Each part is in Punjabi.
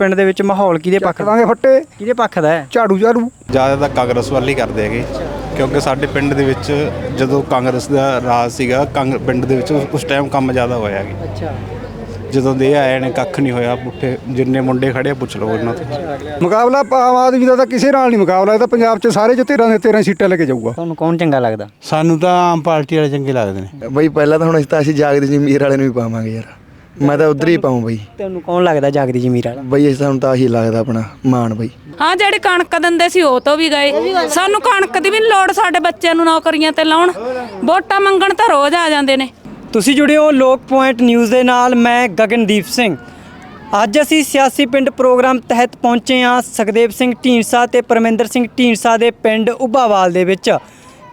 ਪਿੰਡ ਦੇ ਵਿੱਚ ਮਾਹੌਲ ਕਿਹਦੇ ਪੱਖ ਦਾ? ਲਾਂਗੇ ਫੱਟੇ। ਕਿਹਦੇ ਪੱਖ ਦਾ ਹੈ? ਝਾੜੂ ਝਾੜੂ। ਜ਼ਿਆਦਾ ਤਾਂ ਕਾਂਗਰਸ ਵੱਲ ਹੀ ਕਰਦੇ ਹੈਗੇ। ਕਿਉਂਕਿ ਸਾਡੇ ਪਿੰਡ ਦੇ ਵਿੱਚ ਜਦੋਂ ਕਾਂਗਰਸ ਦਾ ਰਾਜ ਸੀਗਾ ਕਾਂਗ ਪਿੰਡ ਦੇ ਵਿੱਚ ਉਸ ਟਾਈਮ ਕੰਮ ਜ਼ਿਆਦਾ ਹੋਇਆ ਹੈਗੇ। ਅੱਛਾ। ਜਦੋਂ ਦੇ ਆਏ ਨੇ ਕੱਖ ਨਹੀਂ ਹੋਇਆ ਪੁੱਠੇ ਜਿੰਨੇ ਮੁੰਡੇ ਖੜੇ ਆ, ਪੁੱਛ ਲਓ ਉਹਨਾਂ ਤੋਂ। ਮੁਕਾਬਲਾ ਆਮ ਆਦਮੀ ਦਾ ਤਾਂ ਕਿਸੇ ਨਾਲ ਨਹੀਂ ਮੁਕਾਬਲਾ ਇਹ ਤਾਂ ਪੰਜਾਬ 'ਚ ਸਾਰੇ 'ਚ 13 ਦੇ 13 ਸੀਟਾਂ ਲੈ ਕੇ ਜਾਊਗਾ। ਤੁਹਾਨੂੰ ਕੌਣ ਚੰਗਾ ਲੱਗਦਾ? ਸਾਨੂੰ ਤਾਂ ਆਮ ਪਾਰਟੀ ਵਾਲੇ ਚੰਗੇ ਲੱਗਦੇ ਨੇ। ਬਈ ਪਹਿਲਾਂ ਤਾਂ ਹੁਣ ਅਸੀਂ ਤਾਂ ਅਸੀਂ ਜਾਗਦੇ ਜ਼ਮੀਰ ਵਾਲੇ ਨੂੰ ਵੀ ਪਾਵਾਂਗੇ ਯਾਰ। ਮੈਂ ਤਾਂ ਉਧਰ ਹੀ ਪਾਉਂ ਬਈ। ਤੁਹਾਨੂੰ ਕੌਣ ਲੱਗਦਾ ਜਾਗਦੀ ਜਮੀਰ ਵਾਲਾ? ਬਈ ਅਸੀਂ ਸਾਨੂੰ ਤਾਂ ਆਹੀ ਲੱਗਦਾ ਆਪਣਾ ਮਾਨ ਬਈ। ਹਾਂ ਜਿਹੜੇ ਕਣਕ ਦਿੰਦੇ ਸੀ ਉਹ ਤੋਂ ਵੀ ਗਏ। ਸਾਨੂੰ ਕਣਕ ਦੀ ਵੀ ਨੀ ਲੋੜ ਸਾਡੇ ਬੱਚਿਆਂ ਨੂੰ ਨੌਕਰੀਆਂ ਤੇ ਲਾਉਣ। ਵੋਟਾਂ ਮੰਗਣ ਤਾਂ ਰੋਜ਼ ਆ ਜਾਂਦੇ ਨੇ। ਤੁਸੀਂ ਜੁੜੇ ਹੋ ਲੋਕ ਪੁਆਇੰਟ ਨਿਊਜ਼ ਦੇ ਨਾਲ ਮੈਂ ਗਗਨਦੀਪ ਸਿੰਘ। ਅੱਜ ਅਸੀਂ ਸਿਆਸੀ ਪਿੰਡ ਪ੍ਰੋਗਰਾਮ ਤਹਿਤ ਪਹੁੰਚੇ ਹਾਂ ਸੁਖਦੇਵ ਸਿੰਘ ਢੀਂਡਸਾ ਤੇ ਪਰਮਿੰਦਰ ਸਿੰਘ ਢੀਂਡਸਾ ਦੇ ਪਿੰਡ ਉੱਭਾਵਾਲ ਦੇ ਵਿੱਚ।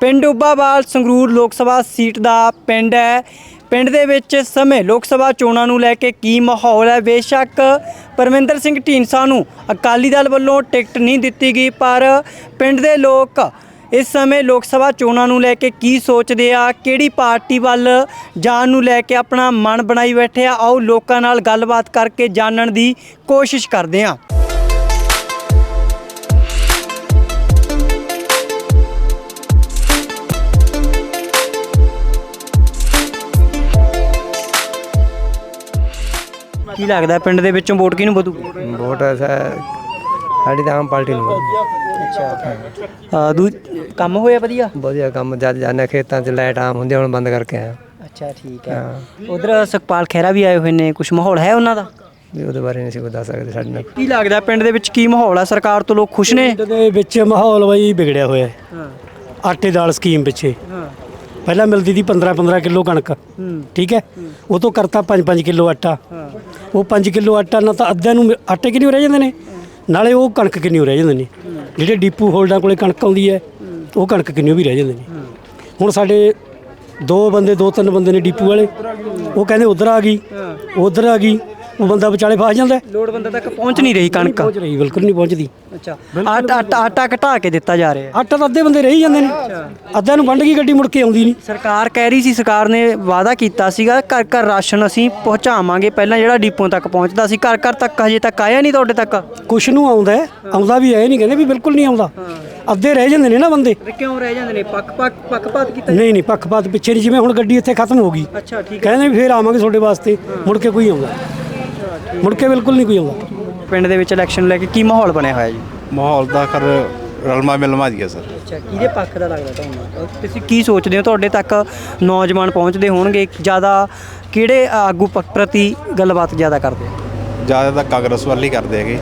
ਪਿੰਡ ਉੱਭਾਵਾਲ ਸੰਗਰੂਰ ਲੋਕ ਸਭਾ ਸੀਟ ਦਾ ਪਿੰਡ ਹੈ। ਪਿੰਡ ਦੇ ਵਿੱਚ ਸਮੇਂ ਲੋਕ ਸਭਾ ਚੋਣਾਂ ਨੂੰ ਲੈ ਕੇ ਕੀ ਮਾਹੌਲ ਹੈ? ਬੇਸ਼ੱਕ ਪਰਮਿੰਦਰ ਸਿੰਘ ਢੀਂਡਸਾ ਨੂੰ ਅਕਾਲੀ ਦਲ ਵੱਲੋਂ ਟਿਕਟ ਨਹੀਂ ਦਿੱਤੀ ਗਈ, ਪਰ ਪਿੰਡ ਦੇ ਲੋਕ ਇਸ ਸਮੇਂ ਲੋਕ ਸਭਾ ਚੋਣਾਂ ਨੂੰ ਲੈ ਕੇ ਕੀ ਸੋਚਦੇ ਆ? ਕਿਹੜੀ ਪਾਰਟੀ ਵੱਲ ਜਾਣ ਨੂੰ ਲੈ ਕੇ ਆਪਣਾ ਮਨ ਬਣਾਈ ਬੈਠੇ ਆ? ਆਓ ਲੋਕਾਂ ਨਾਲ ਗੱਲਬਾਤ ਕਰਕੇ ਜਾਣਨ ਦੀ ਕੋਸ਼ਿਸ਼ ਕਰਦੇ ਆ। ਕੀ ਲੱਗਦਾ ਪਿੰਡ ਦੇ ਵਿੱਚੋਂ ਵੋਟ ਕਿਹਨੂੰ ਵਧੂ? ਵੋਟ ਸਾਡੀ ਤਾਂ ਆਮ ਪਾਰਟੀ ਨੂੰ। ਅੱਛਾ। ਦੂ ਕੰਮ ਹੋਇਆ ਵਧੀਆ? ਵਧੀਆ ਕੰਮ ਜਦ ਜਾਂਦੇ ਖੇਤਾਂ 'ਚ ਲਾਈਟ ਆਮ ਹੁੰਦੀ ਹੁਣ ਬੰਦ ਕਰਕੇ ਆਇਆ ਅੱਛਾ ਠੀਕ ਹੈ। ਉਧਰ ਸੁਖਪਾਲ ਖਹਿਰਾ ਵੀ ਆਏ ਹੋਏ ਨੇ ਕੁਝ ਮਾਹੌਲ ਹੈ ਉਹਨਾਂ ਦਾ? ਵੀ ਉਹਦੇ ਬਾਰੇ ਨਹੀਂ ਸੀ ਕੋਈ ਦੱਸ ਸਕਦੇ ਸਾਡੇ ਨਾਲ। ਕੀ ਲੱਗਦਾ ਪਿੰਡ ਦੇ ਵਿੱਚ ਕੀ ਮਾਹੌਲ ਆ? ਸਰਕਾਰ ਤੋਂ ਲੋਕ ਖੁਸ਼ ਨੇ? ਪਿੰਡ ਦੇ ਵਿੱਚ ਮਾਹੌਲ ਬਈ ਵਿਗੜਿਆ ਹੋਇਆ ਹੈ। ਆਟੇ ਦਾਲ ਸਕੀਮ ਪਿੱਛੇ। ਪਹਿਲਾਂ ਮਿਲਦੀ ਸੀ 15 15 ਕਿਲੋ ਕਣਕ। ਠੀਕ ਹੈ? ਉਹ ਤੋਂ ਕਰਤਾ 5 5 ਕਿਲੋ ਆਟਾ। ਉਹ 5 ਕਿਲੋ ਆਟਾ ਨਾ ਤਾਂ ਅੱਧਿਆਂ ਨੂੰ ਆਟੇ ਕਿੰਨੇ ਰਹਿ ਜਾਂਦੇ ਨੇ? ਨਾਲੇ ਉਹ ਕਣਕ ਕਿੰਨੀ ਰਹਿ ਜਾਂਦੇ ਨੇ। ਜਿਹੜੇ ਡੀਪੂ ਹੋਲਡਾਂ ਕੋਲੇ ਕਣਕ ਆਉਂਦੀ ਹੈ, ਉਹ ਕਣਕ ਕਿੰਨੀ ਵੀ ਰਹਿ ਜਾਂਦੇ ਨੇ। ਹੁਣ ਸਾਡੇ ਦੋ ਬੰਦੇ, ਦੋ ਤਿੰਨ ਬੰਦੇ ਨੇ ਡੀਪੂ ਵਾਲੇ। ਉਹ ਕਹਿੰਦੇ ਉਧਰ ਆ ਗਈ, ਉਧਰ ਆ ਗਈ। ਉਹ ਬੰਦਾ ਵਿਚਾਲੇ ਫਸ ਜਾਂਦਾ। ਹੈ। ਲੋੜ ਬੰਦਾ ਤੱਕ ਪਹੁੰਚ ਨਹੀਂ ਰਹੀ ਕਣਕ। ਪਹੁੰਚ ਰਹੀ ਬਿਲਕੁਲ ਨਹੀਂ ਪਹੁੰਚਦੀ। ਅੱਛਾ। ਆਟਾ ਆਟਾ ਆਟਾ ਘਟਾ ਕੇ ਦਿੱਤਾ ਜਾ ਰਿਹਾ। ਹੈ ਆਟਾ ਤਾਂ ਅੱਧੇ ਬੰਦੇ ਰਹੀ ਜਾਂਦੇ ਨੇ। ਅੱਧਿਆਂ ਨੂੰ ਵੰਡ ਗਈ ਗੱਡੀ ਮੁੜ ਕੇ ਆਉਂਦੀ ਨਹੀਂ। ਸਰਕਾਰ ਕਹਿ ਰਹੀ ਸੀ ਸਰਕਾਰ ਨੇ ਵਾਅਦਾ ਕੀਤਾ ਸੀਗਾ ਘਰ ਘਰ ਰਾਸ਼ਨ ਅਸੀਂ ਪਹੁੰਚਾਵਾਂਗੇ। ਪਹਿਲਾਂ ਜਿਹੜਾ ਡੀਪੂਆਂ ਤੱਕ ਪਹੁੰਚਦਾ ਸੀ ਘਰ ਘਰ ਤੱਕ ਹਜੇ ਤੱਕ ਆਇਆ ਨਹੀਂ ਤੁਹਾਡੇ ਤੱਕ? ਕੁਛ ਨੂੰ ਆਉਂਦਾ ਹੈ, ਆਉਂਦਾ ਵੀ ਹੈ ਨਹੀਂ ਕਹਿੰਦੇ ਵੀ ਬਿਲਕੁਲ ਨਹੀਂ ਆਉਂਦਾ। ਅੱਧੇ ਰਹਿ ਜਾਂਦੇ ਨੇ ਨਾ ਬੰਦੇ। ਕਿਉਂ ਰਹਿ ਜਾਂਦੇ ਨੇ? ਪੱਕ ਪੱਕ ਪੱਕਪਾਤ ਕੀਤਾ ਨਹੀਂ ਨਹੀਂ ਪੱਖਪਾਤ ਪਿੱਛੇ ਨਹੀਂ ਜਿਵੇਂ ਹੁਣ ਗੱਡੀ ਇੱਥੇ ਖਤਮ ਹੋ ਗਈ। ਅੱਛਾ ਠੀਕ ਕਹਿੰਦੇ ਵੀ ਫੇਰ ਆਵਾਂਗੇ ਤੁਹਾਡੇ ਵਾਸਤੇ ਮੁੜ ਕੇ ਕੋਈ ਆਉਂਦਾ। ਮੁੜ ਕੇ ਬਿਲਕੁਲ ਨਹੀਂ ਕੋਈ ਆਉਂਦਾ। ਪਿੰਡ ਦੇ ਵਿੱਚ ਇਲੈਕਸ਼ਨ ਲੈ ਕੇ ਕੀ ਮਾਹੌਲ ਬਣਿਆ ਹੋਇਆ ਜੀ? ਮਾਹੌਲ ਦਾ ਕਰ ਰਲਮਾ ਮਿਲਮਾ ਜੀ ਸਰ। ਅੱਛਾ ਕਿਹਦੇ ਪੱਖ ਦਾ ਲੱਗਦਾ ਤੁਹਾਨੂੰ? ਤੁਸੀਂ ਕੀ ਸੋਚਦੇ ਹੋ? ਤੁਹਾਡੇ ਤੱਕ ਨੌਜਵਾਨ ਪਹੁੰਚਦੇ ਹੋਣਗੇ ਜ਼ਿਆਦਾ ਕਿਹੜੇ ਆਗੂ ਪ- ਪ੍ਰਤੀ ਗੱਲਬਾਤ ਜ਼ਿਆਦਾ ਕਰਦੇ? ਹੋ ਜ਼ਿਆਦਾ ਤਾਂ ਕਾਂਗਰਸ ਵੱਲ ਹੀ ਕਰਦੇ ਹੈਗੇ।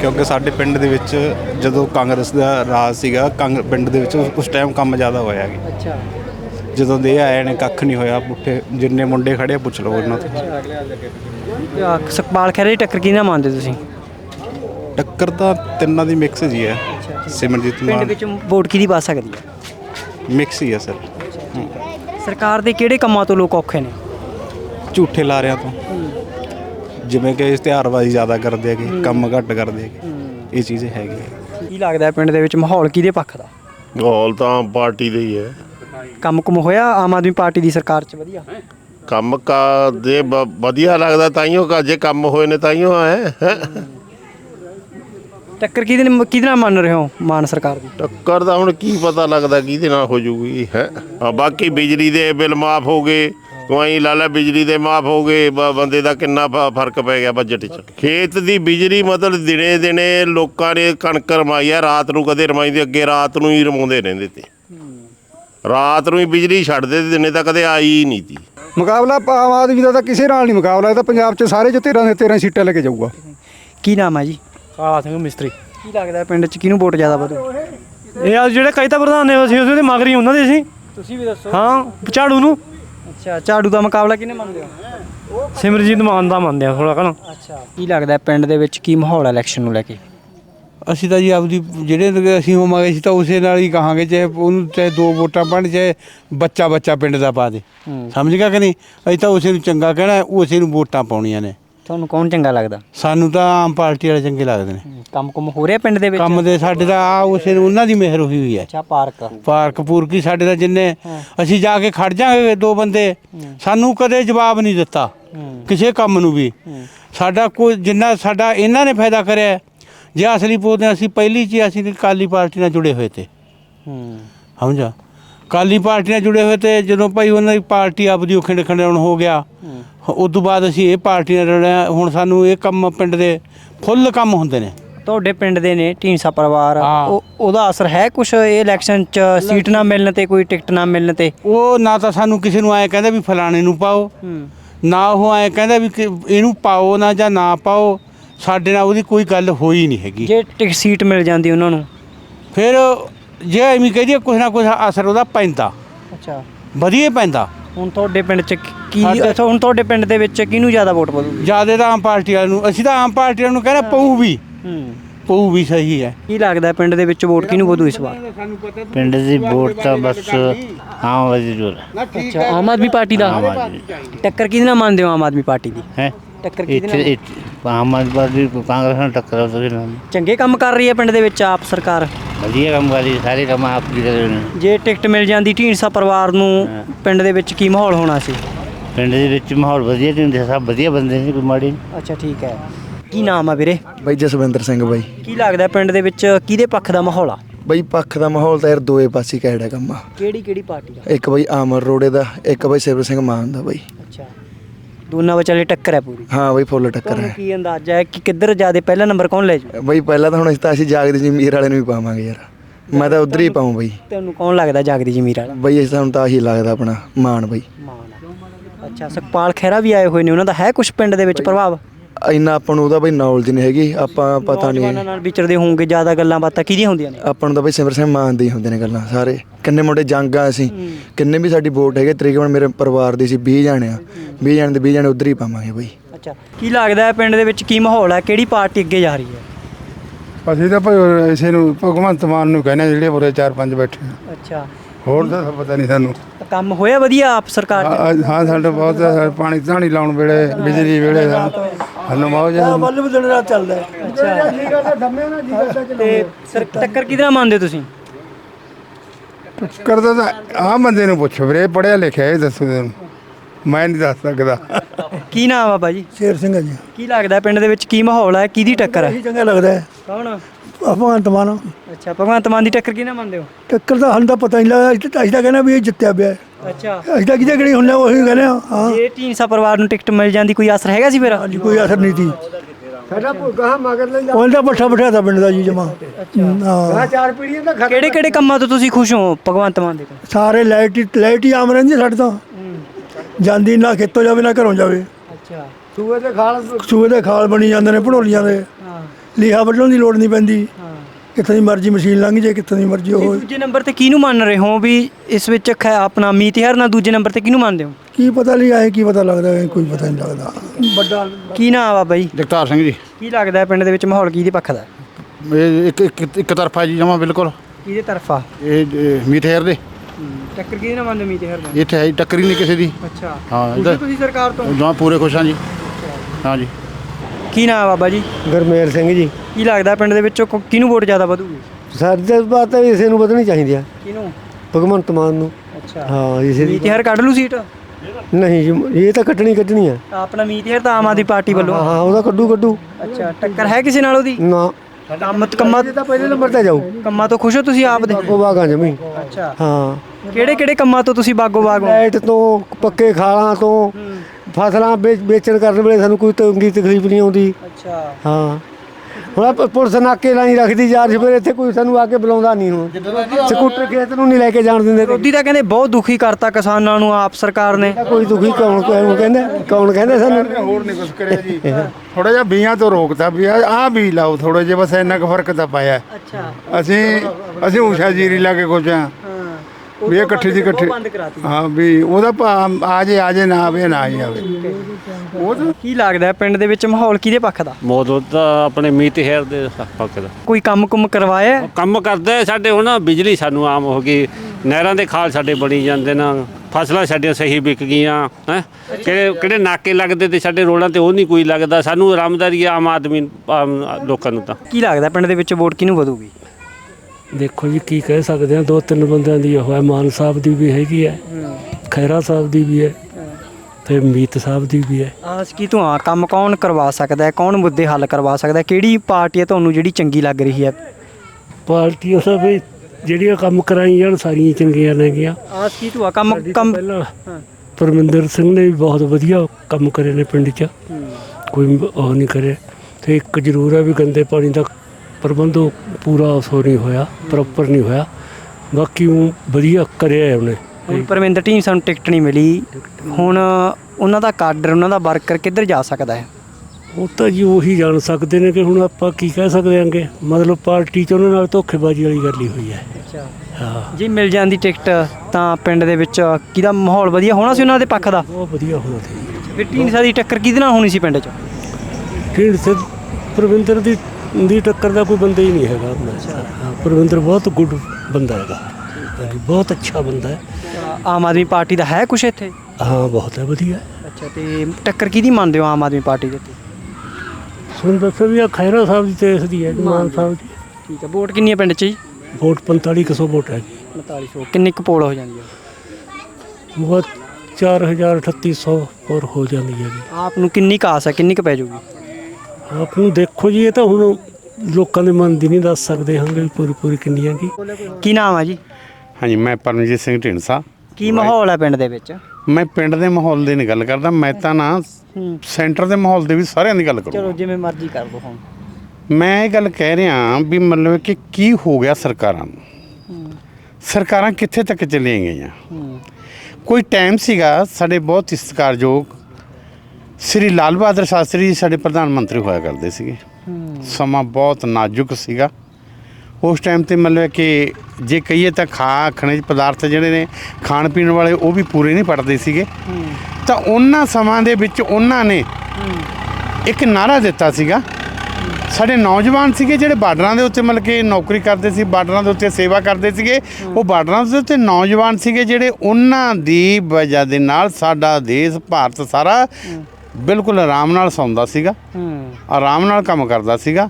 ਕਿਉਂਕਿ ਸਾਡੇ ਪਿੰਡ ਦੇ ਵਿੱਚ ਜਦੋਂ ਕਾਂਗਰਸ ਦਾ ਰਾਜ ਸੀਗਾ ਕਾਂਗ ਪਿੰਡ ਦੇ ਵਿੱਚ ਉਸ ਟਾਈਮ ਕੰਮ ਜ਼ਿਆਦਾ ਹੋਇਆ ਹੈਗੇ ਅੱਛਾ। ਜਦੋਂ ਦੇ ਆਏ ਨੇ ਕੱਖ ਨਹੀਂ ਹੋਇਆ ਪੁੱਠੇ ਜਿੰਨੇ ਮੁੰਡੇ ਖੜੇ ਆ, ਪੁੱਛ ਲਓ ਉਹਨਾਂ ਤੋਂ। ਸੁਖਪਾਲ ਖਹਿਰਾ ਦੀ ਟੱਕਰ ਕਿਹਦੇ ਨਾਲ ਮੰਨਦੇ ਤੁਸੀਂ? ਟੱਕਰ ਤਾਂ ਤਿੰਨਾਂ ਦੀ ਮਿਕਸ ਜੀ ਹੈ। ਸਿਮਰਜੀਤ ਪਿੰਡ ਮਾਨ। ਵਿੱਚ ਵੋਟ ਕਿਹਦੀ ਪਾ ਸਕਦੀ ਹੈ? ਮਿਕਸ ਹੀ ਹੈ ਸਰ। ਸਰਕਾਰ ਦੇ ਕਿਹੜੇ ਕੰਮਾਂ ਤੋਂ ਲੋਕ ਔਖੇ ਨੇ? ਝੂਠੇ ਲਾਰਿਆਂ ਤੋਂ। ਜਿਵੇਂ ਕਿ ਇਸ਼ਤਿਹਾਰਬਾਜ਼ੀ ਜ਼ਿਆਦਾ ਕਰਦੇ ਹੈਗੇ ਕੰਮ ਘੱਟ ਕਰਦੇ ਹੈਗੇ। ਇਹ ਚੀਜ਼ ਹੈਗੀ ਹੈ। ਕੀ ਲੱਗਦਾ ਹੈ ਪਿੰਡ ਦੇ ਵਿੱਚ ਮਾਹੌਲ ਕਿਹਦੇ ਪੱਖ ਦਾ? ਮਾਹੌਲ ਤਾਂ ਪਾਰਟੀ ਦਾ ਹੀ ਹੈ। ਕੰਮ ਕੁਮ ਹੋਇਆ? ਆਮ ਆਦਮੀ ਪਾਰਟੀ ਦੀ ਸਰਕਾਰ 'ਚ ਵਧੀਆ? ਕੰਮ ਕਾ ਦੇ ਬ- ਵਧੀਆ ਲੱਗਦਾ ਤਾਈਓ ਕਾ ਜੇ ਕੰਮ ਹੋਏ ਨੇ ਤਾਈਓ ਹੈ? ਹੈਂ। ਟੱਕਰ ਕਿਹਦੇ ਨਾਲ ਕਿਹਦੇ ਨਾਲ ਮੰਨ ਰਹੇ ਹੋ ਮਾਨ ਸਰਕਾਰ ਦੀ? ਟੱਕਰ ਦਾ ਹੁਣ ਕੀ ਪਤਾ ਲੱਗਦਾ ਕਿਹਦੇ ਨਾਲ ਹੋ ਜੂਗੀ ਹੈ? ਹਾਂ ਬਾਕੀ ਬਿਜਲੀ ਦੇ ਬਿੱਲ ਮਾਫ ਹੋ ਗਏ ਤੂੰ ਐਂ ਲਾ ਲੈ ਬਿਜਲੀ ਦੇ ਮਾਫ ਹੋ ਗਏ ਬ- ਬੰਦੇ ਦਾ ਕਿੰਨਾ ਫ- ਫ਼ਰਕ ਪੈ ਗਿਆ ਬਜਟ 'ਚ। ਖੇਤ ਦੀ ਬਿਜਲੀ ਮਤਲਬ ਦਿਨੇ ਦਿਨੇ ਲੋਕਾਂ ਨੇ ਕਣਕ ਰਮਾਈ ਆ ਰਾਤ ਨੂੰ ਕਦੇ ਰਮਾਈ ਦੀ ਅੱਗੇ ਰਾਤ ਨੂੰ ਹੀ ਰਮਾਉਂਦੇ ਰਹਿੰਦੇ ਤੇ। ਰਾਤ ਨੂੰ ਹੀ ਬਿਜਲੀ ਛੱਡਦੇ ਤੇ ਦਿਨੇ ਤਾਂ ਕਦੇ ਆਈ ਹੀ ਨਹੀਂ ਤੀ। ਮੁਕਾਬਲਾ ਆਮ ਆਦਮੀ ਦਾ ਤਾਂ ਕਿਸੇ ਨਾਲ ਨਹੀਂ ਮੁਕਾਬਲਾ ਇਹ ਤਾਂ ਪੰਜਾਬ 'ਚ ਸਾਰੇ 'ਚ 13 ਦੇ 13 ਸੀਟਾਂ ਲੈ ਕੇ ਜਾਊਗਾ। ਕੀ ਨਾਮ ਹੈ ਜੀ? ਕਾਲਾ ਸਿੰਘ ਮਿਸਤਰੀ। ਕੀ ਲੱਗਦਾ ਹੈ ਪਿੰਡ 'ਚ? ਕਿਹਨੂੰ ਵੋਟ ਜ਼ਿਆਦਾ ਵਧੂ? ਇਹ ਆ ਜਿਹੜੇ ਕਈ ਤਾਂ ਪ੍ਰਧਾਨ ਨੇ ਅਸੀਂ ਉਹਦੇ ਮਗਰੀ ਉਹਨਾਂ ਦੇ ਸੀ। ਤੁਸੀਂ ਵੀ ਦੱਸੋ। ਹਾਂ ਝਾੜੂ ਨੂੰ। ਅੱਛਾ ਝਾੜੂ ਦਾ ਮੁਕਾਬਲਾ ਕਿਹਨੇ ਮੰਨਦੇ ਹੋ? ਸਿਮਰਜੀਤ ਮਾਨ ਦਾ ਮੰਨਦੇ ਆ ਥੋੜਾ ਕਹਣਾ ਅੱਛਾ ਕੀ ਲੱਗਦਾ ਹੈ ਪਿੰਡ ਦੇ ਵਿੱਚ ਕੀ ਮਾਹੌਲ ਹੈ ਇਲੈਕਸ਼ਨ ਨੂੰ ਲੈ ਕੇ? ਅਸੀਂ ਤਾਂ ਜੀ ਆਪਦੀ ਜਿਹੜੇ ਅਸੀਂ ਹੋਵਾਂਗੇ ਅਸੀਂ ਤਾਂ ਉਸੇ ਨਾਲ ਹੀ ਕਹਾਂਗੇ ਚਾਹੇ ਉਹਨੂੰ ਚਾਹੇ ਦੋ ਵੋਟਾਂ ਪਾਣ ਚਾਹੇ ਬੱਚਾ ਬੱਚਾ ਪਿੰਡ ਦਾ ਪਾ ਦੇ। ਸਮਝ ਗਿਆ ਕਿ ਨਹੀਂ? ਅਸੀਂ ਤਾਂ ਉਸੇ ਨੂੰ ਚੰਗਾ ਕਹਿਣਾ ਉਸੇ ਨੂੰ ਵੋਟਾਂ ਪਾਉਣੀਆਂ ਨੇ। ਤੁਹਾਨੂੰ ਕੌਣ ਚੰਗਾ ਲੱਗਦਾ? ਸਾਨੂੰ ਤਾਂ ਆਮ ਪਾਰਟੀ ਵਾਲੇ ਚੰਗੇ ਲੱਗਦੇ ਨੇ। ਕੰਮ ਕੁਮ ਹੋ ਰਿਹਾ ਪਿੰਡ ਦੇ ਵਿੱਚ? ਕੰਮ ਦੇ ਸਾਡੇ ਦਾ ਆ ਉਸੇ ਨੂੰ ਉਹਨਾਂ ਦੀ ਮਿਹਰ ਹੋਈ ਹੋਈ ਹੈ। ਅੱਛਾ ਪਾਰਕ। ਪਾਰਕ ਪੂਰਕੀ ਸਾਡੇ ਦਾ ਜਿੰਨੇ ਅਸੀਂ ਜਾ ਕੇ ਖੜ ਜਾਾਂਗੇ ਦੋ ਬੰਦੇ। ਸਾਨੂੰ ਕਦੇ ਜਵਾਬ ਨਹੀਂ ਦਿੱਤਾ। ਕਿਸੇ ਕੰਮ ਨੂੰ ਵੀ। ਸਾਡਾ ਕੋਈ ਜਿੰਨਾ ਸਾਡਾ ਇਹਨਾਂ ਨੇ ਫਾਇਦਾ ਕਰਿਆ ਜੇ ਅਸਲੀ ਹਾਂ, ਅਸੀਂ ਪਹਿਲੀ ਚ ਅਸੀਂ ਕਾਲੀ ਪਾਰਟੀ ਨਾਲ ਜੁੜੇ ਹੋਏ ਤੇ। ਹੂੰ ਸਮਝਾ ਕਾਲੀ ਪਾਰਟੀ ਨਾਲ ਜੁੜੇ ਹੋਏ ਤੇ ਜਦੋਂ ਭਾਈ ਉਹਨਾਂ ਦੀ ਪਾਰਟੀ ਆਪਦੀ ਉਹ ਖਿੰਡ ਖੰਡਾਉਣ ਹੋ ਗਿਆ ਉਸ ਤੋਂ ਬਾਅਦ ਅਸੀਂ ਇਹ ਪਾਰਟੀ ਨਾਲ ਹਾਂ। ਹੁਣ ਸਾਨੂੰ ਇਹ ਕੰਮ ਪਿੰਡ ਦੇ ਫੁੱਲ ਕੰਮ ਹੁੰਦੇ ਨੇ। ਤੁਹਾਡੇ ਪਿੰਡ ਦੇ ਨੇ ਢੀਂਸਾ ਪਰਿਵਾਰ। ਉਹਦਾ ਅਸਰ ਹੈ ਕੁਛ ਇਹ ਇਲੈਕਸ਼ਨ 'ਚ ਸੀਟ ਨਾ ਮਿਲਣ ਤੇ ਕੋਈ ਟਿਕਟ ਨਾ ਮਿਲਣ ਤੇ? ਉਹ ਨਾ ਤਾਂ ਸਾਨੂੰ ਕਿਸੇ ਨੂੰ ਐਂ ਕਹਿੰਦਾ ਵੀ ਫਲਾਣੇ ਨੂੰ ਪਾਓ ਨਾ ਉਹ ਐਂ ਕਹਿੰਦਾ ਵੀ ਇਹਨੂੰ ਪਾਓ ਨਾ ਜਾਂ ਨਾ ਪਾਓ। ਸਾਡੇ ਨਾਲ ਉਹਦੀ ਕੋਈ ਗੱਲ ਹੋਈ ਨਹੀਂ ਹੈਗੀ। ਜੇ ਟਿਕ ਸੀਟ ਮਿਲ ਜਾਂਦੀ ਉਹਨਾਂ ਨੂੰ? ਫਿਰ ਜੇ ਐਵੇਂ ਕਹਿ ਦਈਏ ਕੁਛ ਨਾ ਕੁਛ ਅਸਰ ਉਹਦਾ ਪੈਂਦਾ। ਅੱਛਾ। ਵਧੀਆ ਪੈਂਦਾ। ਹੁਣ ਤੁਹਾਡੇ ਪਿੰਡ 'ਚ ਕੀ ਅੱਛਾ ਹੁਣ ਤੁਹਾਡੇ ਪਿੰਡ ਦੇ ਵਿੱਚ ਕਿਹਨੂੰ ਜ਼ਿਆਦਾ ਵੋਟ ਪਊਗੀ? ਜ਼ਿਆਦਾ ਤਾਂ ਆਮ ਪਾਰਟੀ ਵਾਲਿਆਂ ਨੂੰ ਅਸੀਂ ਤਾਂ ਆਮ ਪਾਰਟੀ ਵਾਲਿਆਂ ਨੂੰ ਕਹਿੰਦਾ ਪਊ ਵੀ ਹੂੰ। ਪਊ ਵੀ ਸਹੀ ਹੈ। ਕੀ ਲੱਗਦਾ ਪਿੰਡ ਦੇ ਵਿੱਚ ਵੋਟ ਕਿਹਨੂੰ ਵਧੂ ਇਸ ਵਾਰ? ਪਿੰਡ ਦੀ ਵੋਟ ਤਾਂ ਬਸ ਆਮ ਆਦਮੀ ਜ਼ਰੂਰ ਅੱਛਾ ਆਮ ਆਦਮੀ ਪਾਰਟੀ ਦਾ। ਟੱਕਰ ਕਿਹਦੇ ਨਾਲ ਮੰਨਦੇ ਹੋ ਆਮ ਆਦਮੀ ਪਾਰਟੀ ਦੀ? ਹੈ? ਟੱਕਰ ਕਿਹਦੇ ਨਾਲ ਆਮ ਆਦਮੀ ਪਾਰਟੀ ਕਾਂਗਰਸ ਨਾਲ ਟੱਕਰ ਤੁਸੀਂ ਨਾਲ। ਚੰਗੇ ਕੰਮ ਕਰ ਰਹੀ ਹੈ ਪਿੰਡ ਦੇ ਵਿੱਚ ਆਪ ਸਰਕਾਰ? ਵਧੀਆ ਕੰਮ ਕਰੀ ਸਾਰੇ ਕੰਮ ਆਪ ਕੀ ਕਰ ਰਹੇ ਨੇ। ਜੇ ਟਿਕਟ ਮਿਲ ਜਾਂਦੀ ਢੀਂਡਸਾ ਪਰਿਵਾਰ ਨੂੰ ਪਿੰਡ ਦੇ ਵਿੱਚ ਕੀ ਮਾਹੌਲ ਹੋਣਾ ਸੀ? ਪਿੰਡ ਦੇ ਵਿੱਚ ਮਾਹੌਲ ਵਧੀਆ ਨਹੀਂ ਹੁੰਦੇ ਸਭ ਵਧੀਆ ਬੰਦੇ ਨੇ ਕੋਈ ਮਾੜੇ ਨਹੀਂ। ਅੱਛਾ ਠੀਕ ਹੈ। ਕੀ ਨਾਮ ਆ ਵੀਰੇ? ਬਾਈ ਜਸਵਿੰਦਰ ਸਿੰਘ ਬਾਈ। ਕੀ ਲੱਗਦਾ ਪਿੰਡ ਦੇ ਵਿੱਚ ਕਿਹਦੇ ਪੱਖ ਦਾ ਮਾਹੌਲ ਆ? ਬਾਈ ਪੱਖ ਦਾ ਮਾਹੌਲ ਤਾਂ ਯਾਰ ਦੋਏ ਪਾਸੇ ਕਿਹੜਾ ਕੰਮ ਆ ਕਿਹੜੀ ਕਿਹੜੀ ਪਾਰਟੀ ਦਾ? ਇੱਕ ਬਾਈ ਆਮਰ ਰੋੜੇ ਦਾ ਇੱਕ ਬਾਈ ਸਿਵਰ ਸਿੰਘ ਮਾਨ ਦਾ ਬਾਈ। ਅੱਛਾ। ਦੋਨਾਂ ਵਿਚਾਲੇ ਟੱਕਰ ਹੈ ਪੂਰੀ। ਹਾਂ ਬਾਈ ਫੁੱਲ ਟੱਕਰ ਤੁਹਾਨੂੰ ਹੈ। ਕੀ ਅੰਦਾਜ਼ਾ ਹੈ ਕਿ ਕਿੱਧਰ ਜਿਆਦੇ ਪਹਿਲਾ ਨੰਬਰ ਕੌਣ ਲੈ ਜੂ ਬਾਈ ਪਹਿਲਾਂ ਤਾਂ ਹੁਣ ਅਸੀਂ ਤਾਂ ਅਸੀਂ ਜਾਗਦੇ ਜਮੀਰ ਵਾਲੇ ਨੂੰ ਵੀ ਪਾਵਾਂਗੇ ਯਾਰ। ਮੈਂ ਤਾਂ ਉਧਰ ਹੀ ਪਾਉਂ ਬਾਈ। ਤੁਹਾਨੂੰ ਕੌਣ ਲੱਗਦਾ ਜਾਗਦੀ ਜ਼ਮੀਰ ਵਾਲਾ? ਬਾਈ ਇਸ ਸਾਨੂੰ ਤਾਂ ਆਹੀ ਲੱਗਦਾ ਆਪਣਾ ਮਾਨ ਬਾਈ। ਮਾਨ। ਅੱਛਾ ਸੁਖਪਾਲ ਖਹਿਰਾ ਵੀ ਆਏ ਹੋਏ ਨੇ ਉਹਨਾਂ ਦਾ ਹੈ ਕੁਝ ਪਿੰਡ ਦੇ ਵਿੱਚ ਪ੍ਰਭਾਵ? ਇੰਨਾ ਆਪਾਂ ਨੂੰ ਉਹਦਾ ਬਾਈ ਨੌਲੇਜ ਨਹੀਂ ਹੈਗੀ ਆਪਾਂ ਪਤਾ ਨਹੀਂ। ਨਾਲ ਵਿਚਰਦੇ ਹੋਣਗੇ ਜ਼ਿਆਦਾ ਗੱਲਾਂ ਬਾਤਾਂ ਕਿਹਦੀਆਂ ਹੁੰਦੀਆਂ ਨੇ? ਆਪਾਂ ਨੂੰ ਤਾਂ ਬਈ ਸਿਮਰ ਸਿੰਘ ਮਾਨ ਦੇ ਹੀ ਹੁੰਦੇ ਨੇ ਗੱਲਾਂ ਸਾਰੇ। ਕਿੰਨੇ ਮੁੰਡੇ ਜੰਗ ਆ ਅਸੀਂ। ਕਿੰਨੇ ਵੀ ਸਾਡੀ ਵੋਟ ਹੈਗੇ ਤਕਰੀਬਨ ਮੇਰੇ ਪਰਿਵਾਰ ਦੀ ਸੀ 20 ਜਾਣੇ ਆ। 20 ਜਾਣੇ ਦੇ 20 ਜਾਣੇ ਉਧਰ ਹੀ ਪਾਵਾਂਗੇ ਬਈ। ਅੱਛਾ ਕੀ ਲੱਗਦਾ ਹੈ ਪਿੰਡ ਦੇ ਵਿੱਚ ਕੀ ਮਾਹੌਲ ਹੈ? ਕਿਹੜੀ ਪਾਰਟੀ ਅੱਗੇ ਜਾ ਰਹੀ ਹੈ? ਅਸੀਂ ਤਾਂ ਭਾਈ ਇਸੇ ਨੂੰ ਭਗਵੰਤ ਮਾਨ ਨੂੰ ਕਹਿੰਦੇ ਜਿਹੜੇ ਉਰੇ ਚਾਰ ਪੰਜ ਬੈਠੇ ਆ। ਅੱਛਾ। ਹੋਰ ਤਾਂ ਪਤਾ ਨਹੀਂ ਸਾਨੂੰ। ਤਾਂ ਕੰਮ ਹੋਇਆ ਵਧੀਆ ਆਪ ਸਰਕਾਰ ਹਾਂ ਹਾਂ, ਸਾਡਾ ਬਹੁਤ ਆ, ਪਾਣੀ ਧਾਣੀ ਲਾਉਣ ਵੇਲੇ ਬਿਜਲੀ ਵੇਲੇ। ਸਾਨੂੰ ਮੌਜ ਆ ਤੇ ਸਰ ਟੱਕਰ ਕਿਹਦੇ ਨਾਲ ਮੰਨਦੇ ਹੋ ਤੁਸੀਂ? ਕਰਦਾ ਤਾਂ ਆਮ ਬੰਦੇ ਨੂੰ ਪੁੱਛੋ ਵੀਰੇ ਪੜਿਆ ਲਿਖਿਆ ਇਹ ਦੱਸੋ ਤੈਨੂੰ ਮੈਂ ਨਹੀਂ ਦੱਸ ਸਕਦਾ। ਕੀ ਨਾਮ ਆ ਬਾਜੀ ਸ਼ੇਰ ਸਿੰਘ ਜੀ। ਕੀ ਲੱਗਦਾ ਪਿੰਡ ਦੇ ਵਿੱਚ? ਕੀ ਮਾਹੌਲ ਹੈ ਕਿਹਦੀ ਟੱਕਰ ਹੈ ਚੰਗਾ ਲੱਗਦਾ ਹੈ। ਕੌਣ? ਭਗਵੰਤ ਮਾਨ। ਅੱਛਾ ਭਗਵੰਤ ਮਾਨ ਦੀ ਟੱਕਰ ਕਿਹਨਾਂ ਮੰਨਦੇ ਹੋ? ਟੱਕਰ ਦਾ ਤਾਂ ਪਤਾ ਨਹੀਂ ਲੱਗਦਾ ਅਸੀਂ ਤਾਂ- ਕਹਿੰਦੇ ਵੀ ਇਹ ਜਿੱਤਿਆ ਪਿਆ। ਅੱਛਾ। ਅਸੀਂ ਤਾਂ ਕਿਤੇ ਕਿਹੜੀ ਹੁੰਨੇ ਉਹੀ ਕਹਿੰਦੇ ਹਾਂ ਹਾਂ। ਜੇ ਢੀਂਸਾ ਪਰਿਵਾਰ ਨੂੰ ਟਿਕਟ ਮਿਲ ਜਾਂਦੀ ਕੋਈ ਅਸਰ ਹੈਗਾ ਸੀ ਫਿਰ? ਹਾਂਜੀ ਕੋਈ ਅਸਰ ਨਹੀਂ ਸੀ। ਸਾਡਾ ਭੁੱਗਾ ਮਗਰ ਲੈ ਉਹਦਾ ਪੱਠਾ ਪੱਠਾ ਦਾ ਪਿੰਡ ਦਾ ਜੀ ਜਮਾ। ਹਾਂ। ਚਾਰ ਪੀੜੀਆਂ ਦਾ ਕਿਹੜੇ ਕਿਹੜੇ ਕੰਮਾਂ ਤੋਂ ਤੁਸੀਂ ਖੁਸ਼ ਹੋ ਭਗਵੰਤ ਮਾਨ ਦੇ ਤੋਂ ਸਾਰੇ ਲਾਈਟ ਹੀ- ਲਾਈਟ ਹੀ ਆਮ ਰਹਿੰਦੀ ਸਾਡੇ ਤਾਂ। ਜਾਂਦੀ ਨਾ ਖੇਤੋਂ ਜਾਵੇ ਨਾ ਘਰੋਂ ਜਾਵੇ। ਅੱਛਾ। ਸੂਏ ਦੇ ਖਾਲ ਸੂਏ ਦੇ ਖਾਲ ਬਣੀ ਜਾਂਦੇ ਨੇ ਭੜੋਲੀਆਂ ਦੇ। ਲੀਹਾ ਵੱਢਣ ਦੀ ਲੋੜ ਨਹੀਂ ਪੈਂਦੀ। ਹਾਂ। ਕਿੱਥੇ ਦੀ ਮਰਜ਼ੀ ਮਸ਼ੀਨ ਲੰਘ ਜੇ ਕਿੱਥੇ ਦੀ ਮਰਜ਼ੀ ਉਹ ਦੂਜੇ ਨੰਬਰ ਤੇ ਕਿਹਨੂੰ ਮੰਨ ਰਹੇ ਹੋ ਵੀ ਇਸ ਵਿੱਚ ਖ- ਆਪਣਾ ਮੀਤਿਹਰ ਨਾਲ ਦੂਜੇ ਨੰਬਰ ਤੇ ਕਿਹਨੂੰ ਮੰਨਦੇ ਹੋ? ਕੀ ਪਤਾ ਲਈ ਆਏ ਕੀ ਪਤਾ ਲੱਗਦਾ ਹੈ ਕੋਈ ਪਤਾ ਨਹੀਂ ਲੱਗਦਾ। ਵੱਡਾ ਕੀ ਨਾਮ ਆ ਬਾਈ? ਜਗਤਾਰ ਸਿੰਘ ਜੀ। ਕੀ ਲੱਗਦਾ ਪਿੰਡ ਦੇ ਵਿੱਚ ਮਾਹੌਲ ਕਿਹਦੇ ਪੱਖ ਦਾ? ਇਹ ਇੱਕ ਇੱਕ ਇੱਕ ਤਰਫਾ ਜੀ ਜਮਾ ਬਿਲਕੁਲ। ਕਿਹਦੇ ਤਰਫਾ? ਇਹ ਮੀਠੇਰ ਦੇ। ਟੱਕਰ ਕਿਹਦੇ ਨਾਲ ਮੰਨਦੇ ਹੋ ਮੀਤਿਹਰ ਨਾਲ? ਇੱਥੇ ਹੈ ਟੱਕਰ ਹੀ ਨਹੀਂ ਕਿਸੇ ਦੀ। ਅੱਛਾ। ਹਾਂ ਤੁਸੀਂ ਸਰਕਾਰ ਤੋਂ। ਜਮਾ ਪੂਰੇ ਖੁਸ਼ ਹਾਂ ਜੀ। ਹਾਂ ਜੀ। ਕੀ ਨਾਮ ਆ ਬਾਬਾ ਜੀ? ਗਰਮੇਲ ਸਿੰਘ ਜੀ। ਕੀ ਲੱਗਦਾ ਪਿੰਡ ਦੇ ਵਿੱਚੋਂ ਕੋ- ਕਿਹਨੂੰ ਵੋਟ ਜ਼ਿਆਦਾ ਵਧੂਗੀ? ਸਾਡੇ ਬਾਤ ਤਾਂ ਇਸੇ ਨੂੰ ਵਧਣੀ ਚਾਹੀਦੀ ਆ। ਕਿਹਨੂੰ? ਭਗਵੰਤ ਮਾਨ ਨੂੰ। ਅੱਛਾ। ਹਾਂ ਇਸੇ ਦੀ ਮੀਤਿਹਰ ਕੱਢ ਲੂ ਸੀਟ? ਨਹੀਂ ਜੀ ਇਹ ਤਾਂ ਕੱਟਣੀ ਕੱਟਣੀ ਆ। ਆਪਣਾ ਮੀਤਿਹਰ ਤਾਂ ਆਮ ਆਦਮੀ ਪਾਰਟੀ ਵੱਲੋਂ। ਹਾਂ ਉਹਦਾ ਕੱਢੂ ਕੱਢੂ। ਅੱਛਾ ਟੱਕਰ ਹੈ ਕਿਸੇ ਨਾਲ ਉਹਦੀ? ਨਾ। ਕੰਮ ਕੰਮਾਂ ਤਾਂ ਪਹਿਲੇ ਨੰਬਰ ਤੇ ਜਾਊ। ਕੰਮਾਂ ਤੋਂ ਖੁਸ਼ ਹੋ ਤੁਸੀਂ ਆਪ ਦੇ? ਬਾਗਾਂ ਜਮੀ। ਅੱਛਾ। ਹਾਂ। ਕਿਹੜੇ ਕਿਹੜੇ ਕੰਮਾਂ ਤੋਂ ਤੁਸੀਂ ਬਾਗੋ ਬਾਗ ਹੋ? ਲਾਈਟ ਤੋਂ ਪੱਕੇ ਖਾਲਾਂ ਤੋਂ ਫਸਲਾਂ ਵੇਚ- ਵੇਚਣ ਕਰਨ ਵੇਲੇ ਸਾਨੂੰ ਕੋਈ ਤੰਗੀ ਤਕਲੀਫ ਨਹੀਂ ਆਉਂਦੀ। ਅੱਛਾ। ਹਾਂ। ਹੁਣ ਆਹ ਪ- ਪੁਲਿਸ ਨਾਕੇ ਲਾਈ ਰੱਖਦੀ ਯਾਰ ਫਿਰ ਇੱਥੇ ਕੋਈ ਸਾਨੂੰ ਆ ਕੇ ਬੁਲਾਉਂਦਾ ਨਹੀਂ ਹੁਣ। ਸਕੂਟਰ ਖੇਤ ਨੂੰ ਨਹੀਂ ਲੈ ਕੇ ਜਾਣ ਦਿੰਦੇ ਵਿਰੋਧੀ ਤਾਂ ਕਹਿੰਦੇ ਬਹੁਤ ਦੁਖੀ ਕਰਤਾ ਕਿਸਾਨਾਂ ਨੂੰ ਆਪ ਸਰਕਾਰ ਨੇ। ਕੋਈ ਦੁਖੀ ਕੌਣ ਕੌਣ ਕਹਿੰਦਾ ਕੌਣ ਕਹਿੰਦਾ ਸਾਨੂੰ? ਹੋਰ ਨਹੀਂ ਕੁਝ ਕਰਿਆ ਜੀ। ਥੋੜਾ ਜਿਹਾ ਬੀਆਂ ਤੋਂ ਰੋਕਤਾ ਵੀ ਆਹ ਬੀ ਲਾਓ ਥੋੜਾ ਜਿਹਾ ਬਸ ਇੰਨਾ ਕੁ ਫ਼ਰਕ ਤਾਂ ਪਾਇਆ। ਅੱਛਾ। ਅਸੀਂ ਅਸੀਂ ਊਸ਼ਾ ਜੀਰੀ ਲਾ ਕੇ ਕੁਝ ਆ ਵੀ ਇਹ ਇਕੱਠੀ ਦੀ ਇਕੱਠੀ ਬੰਦ ਕਰਾਤੀ। ਹਾਂ ਵੀ ਉਹਦਾ ਭਾ ਆ ਜੇ ਆ ਜੇ ਨਾ ਆਵੇ ਨਾ ਹੀ ਆਵੇ। ਉਹ ਤਾਂ ਕੀ ਲੱਗਦਾ ਹੈ ਪਿੰਡ ਦੇ ਵਿੱਚ ਮਾਹੌਲ ਕਿਹਦੇ ਪੱਖ ਦਾ? ਮੋਦੋਂ ਤਾਂ ਆਪਣੇ ਮੀਤ ਹੈਰ ਦੇ ਪੱਕ ਦਾ। ਕੋਈ ਕੰਮ ਕੁਮ ਕਰਵਾਇਆ ਹੈ? ਕੰਮ ਕਰਦੇ ਸਾਡੇ ਹੁਣ ਬਿਜਲੀ ਸਾਨੂੰ ਆਮ ਹੋ ਗਈ। ਨਹਿਰਾਂ ਦੇ ਖਾਲ ਸਾਡੇ ਬਣੀ ਜਾਂਦੇ ਨੇ। ਫਸਲਾਂ ਸਾਡੀਆਂ ਸਹੀ ਵਿਕ ਗਈਆਂ ਹੈ? ਕਿਹੜੇ ਕਿਹੜੇ ਨਾਕੇ ਲੱਗਦੇ ਤੇ ਸਾਡੇ ਰੋਡਾਂ ਤੇ ਉਹ ਨਹੀਂ ਕੋਈ ਲੱਗਦਾ। ਸਾਨੂੰ ਆਰਾਮਦਾਰੀ ਆ ਆਮ ਆਦਮੀ ਆਮ ਲੋਕਾਂ ਨੂੰ ਤਾਂ। ਕੀ ਲੱਗਦਾ ਪਿੰਡ ਦੇ ਵਿੱਚ ਵੋਟ ਕਿਹਨੂੰ ਵਧੂਗੀ? ਦੇਖੋ ਜੀ ਕੀ ਕਹਿ ਸਕਦੇ ਆ ਦੋ ਤਿੰਨ ਬੰਦਿਆਂ ਦੀ ਉਹ ਹੈ ਮਾਨ ਸਾਹਿਬ ਦੀ ਵੀ ਹੈਗੀ ਹੈ ਖੈਰਾ ਸਾਹਿਬ ਦੀ ਵੀ ਹੈ ਤੇ ਮੀਤ ਸਾਹਿਬ ਦੀ ਵੀ ਹੈ। ਆਸ ਕੀ ਤੂੰ ਆ? ਕੰਮ ਕੌਣ ਕਰਵਾ ਸਕਦਾ ਹੈ? ਕੌਣ ਮੁੱਦੇ ਹੱਲ ਕਰਵਾ ਸਕਦਾ ਹੈ? ਕਿਹੜੀ ਪਾਰਟੀ ਹੈ ਤੁਹਾਨੂੰ ਜਿਹੜੀ ਚੰਗੀ ਲੱਗ ਰਹੀ ਹੈ? ਪਾਰਟੀ ਉਹ ਸਭ ਜਿਹੜੀਆਂ ਕੰਮ ਕਰਾਈ ਜਾਣ ਸਾਰੀਆਂ ਚੰਗੀਆਂ ਨੇਗੀਆਂ ਆਸ ਕੀ ਤੂੰ ਆ? ਕੰਮ ਕੰਮ ਪਹਿਲਾਂ ਪਰਮਿੰਦਰ ਸਿੰਘ ਨੇ ਵੀ ਬਹੁਤ ਵਧੀਆ ਕੰਮ ਕਰੇ ਨੇ ਪਿੰਡ 'ਚ। ਕੋਈ ਉਹ ਨਹੀਂ ਕਰੇ ਤੇ ਇੱਕ ਜ਼ਰੂਰ ਹੈ ਵੀ ਗੰਦੇ ਪਾਣੀ ਦਾ ਪ੍ਰਬੰਧ ਉਹ ਪੂਰਾ ਸੋ ਨਹੀਂ ਹੋਇਆ ਪ੍ਰੋਪਰ ਨਹੀਂ ਹੋਇਆ। ਬਾਕੀ ਉਹ ਵਧੀਆ ਕਰਿਆ ਹੈ ਉਹਨੇ। ਹੁਣ ਪਰਮਿੰਦਰ ਢੀਂਡਸਾ ਨੂੰ ਟਿਕਟ ਨਹੀਂ ਮਿਲੀ। ਹੁਣ ਉਹਨਾਂ ਦਾ ਕਾਡਰ ਉਹਨਾਂ ਦਾ ਵਰਕਰ ਕਿੱਧਰ ਜਾ ਸਕਦਾ ਹੈ? ਉਹ ਤਾਂ ਜੀ ਉਹੀ ਜਾਣ ਸਕਦੇ ਨੇ ਕਿ ਹੁਣ ਆਪਾਂ ਕੀ ਕਹਿ ਸਕਦੇ ਆਂਗੇ ਮਤਲਬ ਪਾਰਟੀ 'ਚ ਉਹਨਾਂ ਨਾਲ ਧੋਖੇਬਾਜ਼ੀ ਵਾਲੀ ਗੱਲ ਹੀ ਹੋਈ ਹੈ। ਅੱਛਾ। ਹਾਂ। ਜੇ ਮਿਲ ਜਾਂਦੀ ਟਿਕਟ ਤਾਂ ਪਿੰਡ ਦੇ ਵਿੱਚ ਕਿਹਦਾ ਮਾਹੌਲ ਵਧੀਆ ਹੋਣਾ ਸੀ ਉਹਨਾਂ ਦੇ ਪੱਖ ਦਾ? ਬਹੁਤ ਵਧੀਆ ਹੋਣਾ ਸੀ। ਫਿਰ ਢੀਂਡਸਾ ਦੀ ਟੱਕਰ ਕਿਹਦੇ ਨਾਲ ਹੋਣੀ ਸੀ ਪਿੰਡ 'ਚ? ਢੀਂਡ ਸੇ ਪ੍ਰਵਿੰਦਰ ਦੀ ਦੀ ਟੱਕਰ ਦਾ ਕੋਈ ਬੰਦਾ ਹੀ ਨਹੀਂ ਹੈਗਾ ਹਾਂ ਪ੍ਰਵਿੰਦਰ ਬਹੁਤ ਗੁੱਡ ਬੰਦਾ ਹੈਗਾ। ਹਾਂਜੀ, ਬਹੁਤ ਅੱਛਾ ਬੰਦਾ ਹੈ। ਆਮ ਆਦਮੀ ਪਾਰਟੀ ਦਾ ਹੈ ਕੁਛ ਇੱਥੇ? ਹਾਂ ਬਹੁਤ ਹੈ ਵਧੀਆ ਅੱਛਾ ਤੇ ਟੱਕਰ ਕਿਹਦੀ ਮੰਨਦੇ ਹੋ ਆਮ ਆਦਮੀ ਪਾਰਟੀ ਦੇ ਉੱਤੇ? ਹੁਣ ਦੱਸੋ ਵੀ ਆ ਖੈਰਾ ਸਾਹਿਬ ਦੀ ਤੇ ਇਸ ਦੀ ਹੈ ਮਾਨ ਸਾਹਿਬ ਦੀ। ਠੀਕ ਹੈ ਵੋਟ ਕਿੰਨੀ ਹੈ ਪਿੰਡ 'ਚ ਜੀ? ਵੋਟ 4500 ਵੋਟ ਹੈ ਜੀ। 4500 ਕਿੰਨੀ ਕੁ ਪੋਲ ਹੋ ਜਾਂਦੀ ਹੈ? ਬਹੁਤ 4300 ਹੋਰ ਹੋ ਜਾਂਦੀ ਹੈ ਜੀ। ਆਪ ਨੂੰ ਕਿੰਨੀ ਕੁ ਆਸ ਹੈ ਕਿੰਨੀ ਕੁ ਪੈ ਜਾਊਗੀ? ਆਪ ਨੂੰ ਦੇਖੋ ਜੀ ਇਹ ਤਾਂ ਹੁਣ ਲੋਕਾਂ ਦੇ ਮਨ ਦੀ ਨਹੀਂ ਦੱਸ ਸਕਦੇ ਹਾਂਗੇ ਵੀ ਪੂਰੀ ਪੂਰੀ ਕਿੰਨੀਆਂ ਕੀ। ਕੀ ਨਾਮ ਹੈ ਜੀ? ਹਾਂਜੀ ਮੈਂ ਪਰਮਜੀਤ ਸਿੰਘ ਢੀਂਡਸਾ। ਕੀ ਮਾਹੌਲ ਹੈ ਪਿੰਡ ਦੇ ਵਿੱਚ? ਮੈਂ ਪਿੰਡ ਦੇ ਮਾਹੌਲ ਦੀ ਨਹੀਂ ਗੱਲ ਕਰਦਾ ਮੈਂ ਤਾਂ ਨਾ ਹੂੰ। ਸੈਂਟਰ ਦੇ ਮਾਹੌਲ ਦੀ ਵੀ ਸਾਰਿਆਂ ਦੀ ਗੱਲ ਕਰੂੰਗਾ। ਚਲੋ ਜਿਵੇਂ ਮਰਜ਼ੀ ਕਰ ਦੋ ਹੁਣ। ਮੈਂ ਇਹ ਗੱਲ ਕਹਿ ਰਿਹਾ ਵੀ ਮਤਲਬ ਕਿ ਕੀ ਹੋ ਗਿਆ ਸਰਕਾਰਾਂ ਨੂੰ? ਸਰਕਾਰਾਂ ਕਿੱਥੇ ਤੱਕ ਚਲੀਆਂ ਗਈਆਂ? ਹੂੰ। ਕੋਈ ਟਾਈਮ ਸੀਗਾ ਸਾਡੇ ਬਹੁਤ ਹੀ ਸਤਿਕਾਰਯੋਗ ਸ੍ਰੀ ਲਾਲ ਬਹਾਦਰ ਸ਼ਾਸਤਰੀ ਜੀ ਸਾਡੇ ਪ੍ਰਧਾਨ ਮੰਤਰੀ ਹੋਇਆ ਕਰਦੇ ਸੀਗੇ। ਸਮਾਂ ਬਹੁਤ ਨਾਜ਼ੁਕ ਸੀਗਾ। ਉਸ ਟਾਈਮ ਤੇ ਮਤਲਬ ਕਿ ਜੇ ਕਹੀਏ ਤਾਂ ਖਾ, ਖਣਿਜ ਪਦਾਰਥ ਜਿਹੜੇ ਨੇ, ਖਾਣ ਪੀਣ ਵਾਲੇ ਉਹ ਵੀ ਪੂਰੇ ਨਹੀਂ ਪੜਦੇ ਸੀਗੇ। ਤਾਂ ਉਹਨਾਂ ਸਮਾਂ ਦੇ ਵਿੱਚ ਉਹਨਾਂ ਨੇ ਇੱਕ ਨਾਰਾ ਦਿੱਤਾ ਸੀਗਾ। ਸਾਡੇ ਨੌਜਵਾਨ ਸੀਗੇ ਜਿਹੜੇ ਬਾਰਡਰਾਂ ਦੇ ਉੱਤੇ ਮਤਲਬ ਕਿ ਨੌਕਰੀ ਕਰਦੇ ਸੀ, ਬਾਰਡਰਾਂ ਦੇ ਉੱਤੇ ਸੇਵਾ ਕਰਦੇ ਸੀਗੇ। ਉਹ ਬਾਰਡਰਾਂ ਦੇ ਉੱਤੇ ਨੌਜਵਾਨ ਸੀਗੇ ਜਿਹੜੇ ਉਹਨਾਂ ਦੀ ਵਜ੍ਹਾ ਦੇ ਨਾਲ ਸਾਡਾ ਦੇਸ਼, ਭਾਰਤ ਸਾਰਾ ਬਿਲਕੁਲ ਆਰਾਮ ਨਾਲ ਸੌਂਦਾ ਸੀਗਾ। ਹੂੰ। ਆਰਾਮ ਨਾਲ ਕੰਮ ਕਰਦਾ ਸੀਗਾ।